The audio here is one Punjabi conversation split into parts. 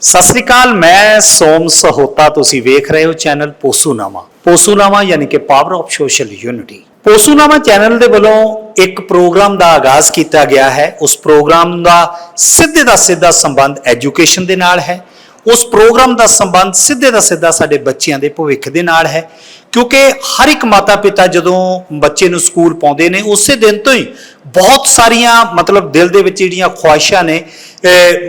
ਸਤਿ ਸ੍ਰੀ ਅਕਾਲ, ਮੈਂ ਸੋਮ ਸਹੋਤਾ, ਤੁਸੀਂ ਵੇਖ ਰਹੇ ਹੋ ਚੈਨਲ ਪੋਸੂਨਾਮਾ। ਪੋਸੂਨਾਮਾ ਯਾਨੀ ਕਿ power of social unity Posunama channel ਦੇ ਵੱਲੋਂ ਇੱਕ ਪ੍ਰੋਗਰਾਮ ਦਾ ਆਗਾਜ਼ ਕੀਤਾ ਗਿਆ ਹੈ। ਉਸ ਪ੍ਰੋਗਰਾਮ ਦਾ ਸਿੱਧੇ ਦਾ ਸਿੱਧਾ ਸੰਬੰਧ ਐਜੂਕੇਸ਼ਨ ਦੇ ਨਾਲ ਹੈ। ਉਸ ਪ੍ਰੋਗਰਾਮ ਦਾ ਸੰਬੰਧ ਸਿੱਧੇ ਦਾ ਸਿੱਧਾ ਸਾਡੇ ਬੱਚਿਆਂ ਦੇ ਭਵਿੱਖ ਦੇ ਨਾਲ ਹੈ। ਕਿਉਂਕਿ ਹਰ ਇੱਕ ਮਾਤਾ ਪਿਤਾ ਜਦੋਂ ਬੱਚੇ ਨੂੰ ਸਕੂਲ ਪਾਉਂਦੇ ਨੇ, ਉਸੇ ਦਿਨ ਤੋਂ ਹੀ ਬਹੁਤ ਸਾਰੀਆਂ ਮਤਲਬ ਦਿਲ ਦੇ ਵਿੱਚ ਜਿਹੜੀਆਂ ਖੁਆਇਸ਼ਾਂ ਨੇ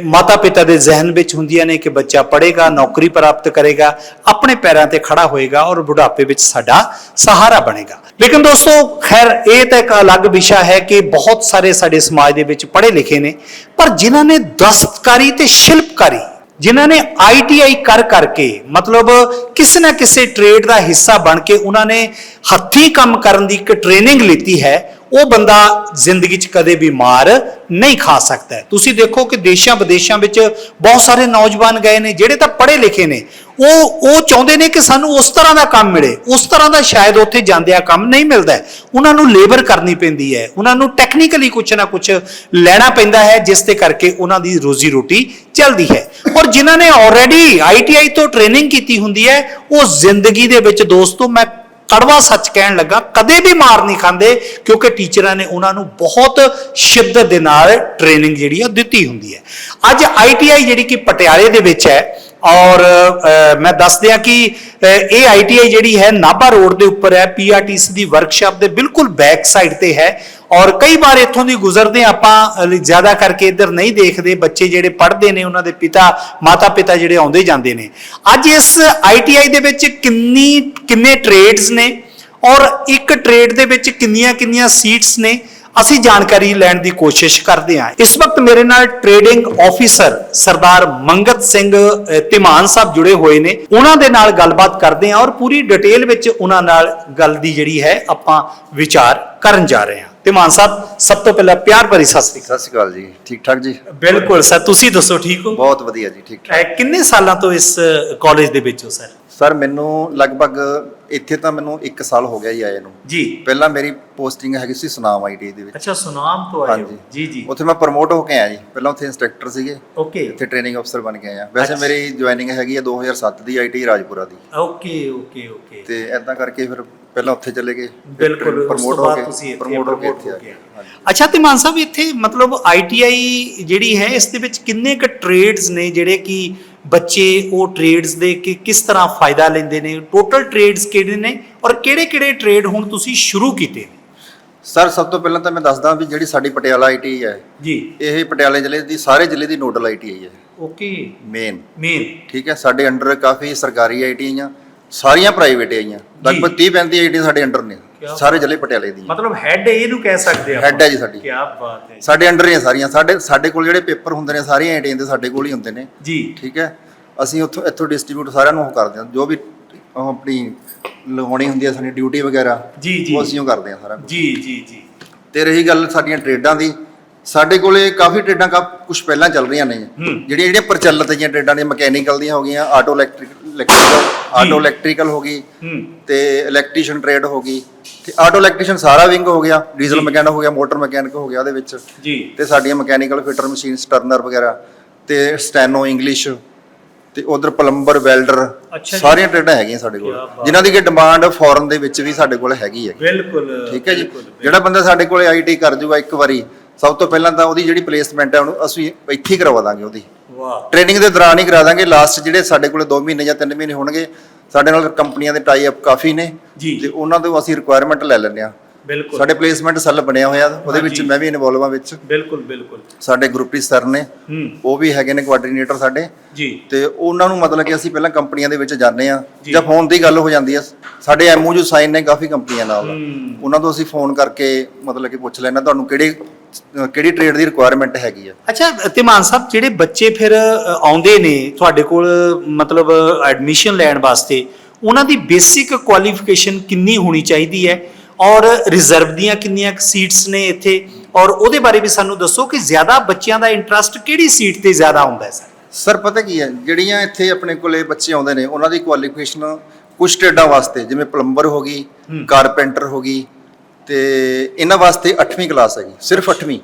ਮਾਤਾ ਪਿਤਾ ਦੇ ਜ਼ਿਹਨ ਵਿੱਚ ਹੁੰਦੀਆਂ ਨੇ ਕਿ ਬੱਚਾ ਪੜ੍ਹੇਗਾ, ਨੌਕਰੀ ਪ੍ਰਾਪਤ ਕਰੇਗਾ, ਆਪਣੇ ਪੈਰਾਂ ਤੇ ਖੜਾ ਹੋਏਗਾ ਔਰ ਬੁਢਾਪੇ ਵਿੱਚ ਸਾਡਾ ਸਹਾਰਾ ਬਣੇਗਾ। ਲੇਕਿਨ ਦੋਸਤੋ, ਖੈਰ, ਇਹ ਤਾਂ ਇੱਕ ਅਲੱਗ ਵਿਸ਼ਾ ਹੈ ਕਿ ਬਹੁਤ ਸਾਰੇ ਸਾਡੇ ਸਮਾਜ ਦੇ ਵਿੱਚ ਪੜ੍ਹੇ ਲਿਖੇ ਨੇ, ਪਰ ਜਿਨ੍ਹਾਂ ਨੇ ਦਸਤਕਾਰੀ ਤੇ ਸ਼ਿਲਪਕਾਰੀ ਜਿਨ੍ਹਾਂ ਨੇ ਆਈਟੀਆਈ ਕਰ ਕਰਕੇ, ਮਤਲਬ ਕਿਸੇ ਨਾ ਕਿਸੇ ਟ੍ਰੇਡ ਦਾ ਹਿੱਸਾ ਬਣ ਕੇ ਉਹਨਾਂ ਨੇ ਹੱਥੀਂ ਕੰਮ ਕਰਨ ਦੀ ਇੱਕ ਟ੍ਰੇਨਿੰਗ ਲਿੱਤੀ ਹੈ ਉਹ ਬੰਦਾ ਜ਼ਿੰਦਗੀ 'ਚ ਕਦੇ ਵੀ ਮਾਰ ਨਹੀਂ ਖਾ ਸਕਦਾ ਤੁਸੀਂ ਦੇਖੋ ਕਿ ਦੇਸ਼ਾਂ ਵਿਦੇਸ਼ਾਂ ਵਿੱਚ ਬਹੁਤ ਸਾਰੇ ਨੌਜਵਾਨ ਗਏ ਨੇ, ਜਿਹੜੇ ਤਾਂ ਪੜ੍ਹੇ ਲਿਖੇ ਨੇ। ਉਹ ਉਹ ਚਾਹੁੰਦੇ ਨੇ ਕਿ ਸਾਨੂੰ ਉਸ ਤਰ੍ਹਾਂ ਦਾ ਕੰਮ ਮਿਲੇ, ਉਸ ਤਰ੍ਹਾਂ ਦਾ ਸ਼ਾਇਦ ਉੱਥੇ ਜਾਂਦਿਆਂ ਕੰਮ ਨਹੀਂ ਮਿਲਦਾ ਉਹਨਾਂ ਨੂੰ ਲੇਬਰ ਕਰਨੀ ਪੈਂਦੀ ਹੈ, ਉਹਨਾਂ ਨੂੰ ਟੈਕਨੀਕਲੀ ਕੁਝ ਨਾ ਕੁਝ ਲੈਣਾ ਪੈਂਦਾ ਹੈ, ਜਿਸ ਦੇ ਕਰਕੇ ਉਹਨਾਂ ਦੀ ਰੋਜ਼ੀ ਰੋਟੀ ਚੱਲਦੀ ਹੈ। ਔਰ ਜਿਨ੍ਹਾਂ ਨੇ ਆਲਰੇਡੀ ਆਈਟੀਆਈ ਤੋਂ ਟ੍ਰੇਨਿੰਗ ਕੀਤੀ ਹੁੰਦੀ ਹੈ, ਉਹ ਜ਼ਿੰਦਗੀ ਦੇ ਵਿੱਚ ਦੋਸਤੋ, ਮੈਂ ਕੜਵਾ ਸੱਚ ਕਹਿਣ ਲੱਗਾ ਕਦੇ ਵੀ ਮਾਰ ਨਹੀਂ ਖਾਂਦੇ ਕਿਉਂਕਿ ਟੀਚਰਾਂ ਨੇ ਉਹਨਾਂ ਨੂੰ ਬਹੁਤ ਸ਼ਿੱਦਤ ਦੇ ਨਾਲ ਟ੍ਰੇਨਿੰਗ ਜਿਹੜੀ ਆ ਦਿੱਤੀ ਹੁੰਦੀ ਹੈ। ਅੱਜ ਆਈਟੀਆਈ ਜਿਹੜੀ ਕਿ ਪਟਿਆਲੇ ਦੇ ਵਿੱਚ ਹੈ ਔਰ ਮੈਂ ਦੱਸ ਦਿਆਂ ਕਿ ਅ, ਇਹ ਆਈਟੀਆਈ ਜਿਹੜੀ ਹੈ ਨਾਭਾ ਰੋਡ ਦੇ ਉੱਪਰ ਹੈ ਪੀਆਰਟੀਸੀ ਦੀ ਵਰਕਸ਼ਾਪ ਦੇ ਬਿਲਕੁਲ ਬੈਕ ਸਾਈਡ ਤੇ ਹੈ। ਔਰ ਕਈ ਵਾਰ ਇੱਥੋਂ ਦੀ ਗੁਜ਼ਰਦੇ ਹਾਂ, ਆਪਾਂ ਜ਼ਿਆਦਾ ਕਰਕੇ ਇੱਧਰ ਨਹੀਂ ਦੇਖਦੇ, ਬੱਚੇ ਜਿਹੜੇ ਪੜ੍ਹਦੇ ਨੇ, ਉਹਨਾਂ ਦੇ ਪਿਤਾ ਮਾਤਾ ਪਿਤਾ ਜਿਹੜੇ ਆਉਂਦੇ ਜਾਂਦੇ ਨੇ। ਅੱਜ ਇਸ ਆਈਟੀਆਈ ਦੇ ਵਿੱਚ ਕਿੰਨੀ, ਕਿੰਨੇ ਟ੍ਰੇਡਸ ਨੇ ਔਰ ਇੱਕ ਟ੍ਰੇਡ ਦੇ ਵਿੱਚ ਕਿੰਨੀਆਂ ਕਿੰਨੀਆਂ ਸੀਟਸ ਨੇ। ਅਸੀਂ ਜਾਣਕਾਰੀ ਲੈਣ ਦੀ ਕੋਸ਼ਿਸ਼ ਕਰਦੇ ਹਾਂ। ਇਸ ਵਕਤ ਮੇਰੇ ਨਾਲ ਟ੍ਰੇਡਿੰਗ ਆਫੀਸਰ ਸਰਦਾਰ ਮੰਗਤ ਸਿੰਘ ਅ, ਧੀਮਾਨ ਸਾਹਿਬ ਜੁੜੇ ਹੋਏ ਨੇ। ਉਹਨਾਂ ਦੇ ਨਾਲ ਗੱਲਬਾਤ ਕਰਦੇ ਹਾਂ ਔਰ ਪੂਰੀ ਡਿਟੇਲ ਵਿੱਚ ਉਹਨਾਂ ਨਾਲ ਗੱਲ ਦੀ ਜਿਹੜੀ ਹੈ ਆਪਾਂ ਵਿਚਾਰ ਕਰਨ ਜਾ ਰਹੇ ਹਾਂ। ਧੀਮਾਨ ਸਾਹਿਬ ਸਭ ਤੋਂ ਪਹਿਲਾਂ ਪਿਆਰ ਭਰੀ ਸਤਿ ਸ੍ਰੀ ਸਤਿ ਸ਼੍ਰੀ ਅਕਾਲ ਜੀ। ਠੀਕ ਠਾਕ ਜੀ? ਅਕਾਲ ਬਿਲਕੁਲ ਸਰ ਤੁਸੀਂ ਦੱਸੋ ਠੀਕ ਹੋ? ਬਹੁਤ ਵਧੀਆ ਜੀ ਠੀਕ ਠਾਕ। ਕਿੰਨੇ ਸਾਲਾਂ ਤੋਂ ਇਸ ਕਾਲਜ ਦੇ ਵਿੱਚ ਹੋ ਸਰ? ਸਰ ਮੈਨੂੰ ਲਗਭਗ ਇੱਥੇ ਤਾਂ ਮੈਨੂੰ 1 ਸਾਲ ਹੋ ਗਿਆ ਜੀ ਆਏ ਨੂੰ। ਜੀ। ਪਹਿਲਾਂ ਮੇਰੀ ਪੋਸਟਿੰਗ ਹੈਗੀ ਸੀ ਸੁਨਾਮ ਆਈਟੀ ਦੇ ਵਿੱਚ। ਅੱਛਾ ਸੁਨਾਮ ਤੋਂ ਆਏ ਹੋ। ਜੀ ਜੀ। ਉੱਥੇ ਮੈਂ ਪ੍ਰਮੋਟ ਹੋ ਕੇ ਆਇਆ ਜੀ। ਪਹਿਲਾਂ ਉੱਥੇ ਇੰਸਟ੍ਰਕਟਰ ਸੀਗੇ। ਓਕੇ। ਇੱਥੇ ਟ੍ਰੇਨਿੰਗ ਅਫਸਰ ਬਣ ਕੇ ਆਇਆ। ਵੈਸੇ। ਮੇਰੀ ਜੁਆਇਨਿੰਗ ਹੈਗੀ ਹੈ 2007 ਦੀ IT Rajpura the. Okay okay okay. ਤੇ ਐਦਾਂ ਕਰਕੇ ਫਿਰ ਪਹਿਲਾਂ ਉੱਥੇ ਚਲੇ ਗਏ। ਬਿਲਕੁਲ ਪ੍ਰਮੋਟ ਹੋ ਕੇ ਤੁਸੀਂ ਇੱਥੇ ਪ੍ਰਮੋਟ ਹੋ ਕੇ ਇੱਥੇ। ਅੱਛਾ ਤੇ ਮਾਨ ਸਾਹਿਬ ਇੱਥੇ ਮਤਲਬ ਆਈਟੀਆਈ ਜਿਹੜੀ ਹੈ ਇਸ ਦੇ ਵਿੱਚ ਕਿੰਨੇ ਕ ਟ੍ਰੇਡਸ ਨੇ ਜਿਹੜੇ ਕਿ ਬੱਚੇ ਉਹ ਟ੍ਰੇਡਸ ਦੇ ਕਿ ਕਿਸ ਤਰ੍ਹਾਂ ਫਾਇਦਾ ਲੈਂਦੇ ਨੇ? ਟੋਟਲ ਟ੍ਰੇਡਸ ਕਿਹੜੇ ਨੇ ਔਰ ਕਿਹੜੇ ਕਿਹੜੇ ਟ੍ਰੇਡ ਹੁਣ ਤੁਸੀਂ ਸ਼ੁਰੂ ਕੀਤੇ ਨੇ? ਸਰ ਸਭ ਤੋਂ ਪਹਿਲਾਂ ਤਾਂ ਮੈਂ ਦੱਸਦਾ ਵੀ ਜਿਹੜੀ ਸਾਡੀ ਪਟਿਆਲਾ ਆਈਟੀ ਹੈ ਜੀ। ਇਹ ਪਟਿਆਲੇ ਜ਼ਿਲ੍ਹੇ ਦੀ ਸਾਰੇ ਜ਼ਿਲ੍ਹੇ ਦੀ ਨੋਡਲ ਆਈਟੀ ਹੈ ਓਕੇ। ਮੇਨ ਮੇਨ ਠੀਕ ਹੈ ਸਾਡੇ ਅੰਡਰ ਕਾਫੀ ਸਰਕਾਰੀ ਆਈਟੀ ਆਈਆਂ ਸਾਰੀਆਂ ਪ੍ਰਾਈਵੇਟ ਆਈਆਂ ਲਗਭਗ 30 35 ਆਈਟੀ ਸਾਡੇ ਅੰਡਰ ਨੇ। ਸਾਰੇ ਜ਼ਿਲ੍ਹੇ ਪਟਿਆਲੇ ਦੀਆਂ ਮਤਲਬ ਹੈਡ ਇਹਨੂੰ ਕਹਿ ਸਕਦੇ ਆ ਹੈਡ ਹੈ ਜੀ ਸਾਡੀ। ਕੀ ਬਾਤ ਹੈ ਸਾਡੇ ਅੰਡਰ ਹੀ ਆ ਸਾਰੀਆਂ। ਸਾਡੇ ਸਾਡੇ ਕੋਲ ਜਿਹੜੇ ਪੇਪਰ ਹੁੰਦੇ ਨੇ ਸਾਰੀਆਂ ਆਈਟੀਆਂ ਦੇ ਸਾਡੇ ਕੋਲ ਹੀ ਹੁੰਦੇ ਨੇ। ਜੀ। ਠੀਕ ਹੈ? ਅਸੀਂ ਉੱਥੋਂ ਇੱਥੋਂ ਡਿਸਟ੍ਰੀਬਿਊਟ ਸਾਰਿਆਂ ਨੂੰ ਉਹ ਕਰਦੇ ਹਾਂ। ਜੋ ਵੀ ਆਪਣੀ ਲਗਾਉਣੀ ਹੁੰਦੀ ਹੈ ਸਾਡੀ ਡਿਊਟੀ ਵਗੈਰਾ ਜੀ ਜੀ। ਉਹ ਅਸੀਂ ਉਹ ਕਰਦੇ ਹਾਂ ਸਾਰਾ ਕੁਛ। ਜੀ ਜੀ ਜੀ। ਤੇ ਰਹੀ ਗੱਲ ਸਾਡੀਆਂ ਟ੍ਰੇਡਾਂ ਦੀ ਸਾਡੇ ਕੋਲੇ ਕਾਫੀ ਟ੍ਰੇਡਾਂ ਕਾ ਕੁਝ ਪਹਿਲਾਂ ਚੱਲ ਰਹੀਆਂ ਨੇ। ਜਿਹੜੀਆਂ ਜਿਹੜੀਆਂ ਪ੍ਰਚਲਿਤ ਦੀਆਂ ਟ੍ਰੇਡਾਂ ਨੇ ਮਕੈਨੀਕਲ ਦੀਆਂ ਹੋ ਗਈਆਂ auto electric electrical auto electrical ਹੋ ਗਈ ਤੇ ਇਲੈਕਟ੍ਰੀਸ਼ੀਅਨ ਟ੍ਰੇਡ ਹੋ ਗਈ। ਤੇ ਆਟੋ ਇਲੈਕਟ੍ਰੀਸ਼ੀਅਨ ਸਾਰਾ ਵਿੰਗ ਹੋ ਗਿਆ ਡੀਜ਼ਲ। ਮਕੈਨਿਕ ਹੋ ਗਿਆ ਮੋਟਰ ਮਕੈਨਿਕ ਹੋ ਗਿਆ ਉਹਦੇ ਵਿੱਚ। ਜੀ। ਤੇ ਸਾਡੀਆਂ ਮਕੈਨੀਕਲ ਫਿਟਰ ਮਸ਼ੀਨ ਸਟਰਨਰ ਵਗੈਰਾ ਤੇ ਸਟੈਨੋ ਇੰਗਲਿਸ਼ ਤੇ ਉਧਰ ਪਲੰਬਰ ਵੈਲਡਰ ਅੱਛਾ ਜੀ। ਸਾਰੀਆਂ ਟ੍ਰੇਡਾਂ ਹੈਗੀਆਂ ਸਾਡੇ ਕਿਆ ਕੋਲ ਬਾਤ। ਜਿਨ੍ਹਾਂ ਦੀ ਕਿ ਡਿਮਾਂਡ ਫੋਰਨ ਦੇ ਵਿੱਚ ਵੀ ਸਾਡੇ ਕੋਲ ਹੈਗੀ ਹੈ। ਬਿਲਕੁਲ ਠੀਕ ਹੈ ਜੀ। ਬਿਲਕੁਲ, ਜਿਹੜਾ ਬੰਦਾ ਸਾਡੇ ਕੋਲੇ ਆਈਟੀ ਕਰ ਜੂਗਾ ਇੱਕ ਵਾਰੀ ਸਭ ਤੋਂ ਪਹਿਲਾਂ ਤਾਂ ਉਹਦੀ ਜਿਹੜੀ ਪਲੇਸਮੈਂਟ ਹੈ ਉਹਨੂੰ ਅਸੀਂ ਇੱਥੇ ਹੀ ਕਰਵਾ ਦਾਂਗੇ ਉਹਦੀ। ਵਾਹ। ਟ੍ਰੇਨਿੰਗ ਦੇ ਦੌਰਾਨ ਹੀ ਕਰਾ ਦਾਂਗੇ। ਲਾਸਟ ਜਿਹੜੇ ਸਾਡੇ ਕੋਲੇ 2 ਮਹੀਨੇ ਜਾਂ 3 ਮਹੀਨੇ ਹੋਣਗੇ ਸਾਡੇ ਨਾਲ ਕੰਪਨੀਆਂ ਦੇ ਟਾਈ ਅਪ ਕਾਫੀ ਨੇ ਜੀ। ਤੇ ਉਹਨਾਂ ਤੋਂ ਅਸੀਂ ਰਿਕੁਆਇਰਮੈਂਟ ਲੈ ਲੈਂਦੇ ਆ ਬਿਲਕੁਲ। ਸਾਡੇ ਪਲੇਸਮੈਂਟ ਸੈੱਲ ਬਣਿਆ ਹੋਇਆ ਉਹਦੇ ਵਿੱਚ। ਮੈਂ ਵੀ ਇਨਵੋਲਵ ਆ ਵਿੱਚ। ਬਿਲਕੁਲ ਬਿਲਕੁਲ। ਸਾਡੇ ਗੁਰਪ੍ਰੀਤ ਸਰ ਨੇ ਹੂੰ। ਉਹ ਵੀ ਹੈਗੇ ਨੇ ਕੋਆਰਡੀਨੇਟਰ ਸਾਡੇ। ਜੀ। ਤੇ ਉਹਨਾਂ ਨੂੰ ਮਤਲਬ ਕਿ ਅਸੀਂ ਪਹਿਲਾਂ ਕੰਪਨੀਆਂ ਦੇ ਵਿੱਚ ਜਾਂਦੇ ਆ ਜੀ। ਜਾਂ ਫੋਨ ਦੀ ਗੱਲ ਹੋ ਜਾਂਦੀ ਆ ਸਾਡੇ ਐਮਓਯੂ ਸਾਈਨ ਨੇ ਕਾਫੀ ਕੰਪਨੀਆਂ ਨਾਲ। ਹੂੰ। ਉਹਨਾਂ ਤੋਂ ਅਸੀਂ ਫੋਨ ਕਰਕੇ ਮਤਲਬ ਕਿ ਪੁੱਛ ਲੈਣਾ ਤੁਹਾਨੂੰ ਕਿਹੜੇ ਅਹ ਕਿਹੜੀ ਟ੍ਰੇਡ ਦੀ ਰਿਕੁਆਇਰਮੈਂਟ ਹੈਗੀ ਆ? ਅੱਛਾ ਧੀਮਾਨ ਸਾਹਿਬ ਜਿਹੜੇ ਬੱਚੇ ਫਿਰ ਅ, ਆਉਂਦੇ ਨੇ ਤੁਹਾਡੇ ਕੋਲ ਮਤਲਬ ਐਡਮਿਸ਼ਨ ਲੈਣ ਵਾਸਤੇ ਉਹਨਾਂ ਦੀ ਬੇਸਿਕ ਕੁਆਲੀਫਿਕੇਸ਼ਨ ਕਿੰਨੀ ਹੋਣੀ ਚਾਹੀਦੀ ਹੈ? ਔਰ ਰਿਜ਼ਰਵ ਦੀਆਂ ਕਿੰਨੀਆਂ ਸੀਟਸ ਨੇ ਇੱਥੇ? ਔਰ ਉਹਦੇ ਬਾਰੇ ਵੀ ਸਾਨੂੰ ਦੱਸੋ ਕਿ ਜ਼ਿਆਦਾ ਬੱਚਿਆਂ ਦਾ ਇੰਟਰਸਟ ਕਿਹੜੀ ਸੀਟ ਤੇ ਜ਼ਿਆਦਾ ਹੁੰਦਾ ਹੈ ਸਰ? ਸਰ ਪਤਾ ਕੀ ਹੈ ਜਿਹੜੀਆਂ ਇੱਥੇ ਆਪਣੇ ਕੋਲੇ ਬੱਚੇ ਆਉਂਦੇ ਨੇ ਉਹਨਾਂ ਦੀ ਕੁਆਲੀਫਿਕੇਸ਼ਨ ਕੁਝ ਟ੍ਰੇਡਾਂ ਵਾਸਤੇ ਜਿਵੇਂ ਪਲੰਬਰ ਹੋ ਗਈ। ਕਾਰਪੈਂਟਰ ਹੋ ਗਈ ਤੇ ਇਹਨਾਂ ਵਾਸਤੇ 8ਵੀਂ ਕਲਾਸ ਹੈਗੀ ਸਿਰਫ 8ਵੀਂ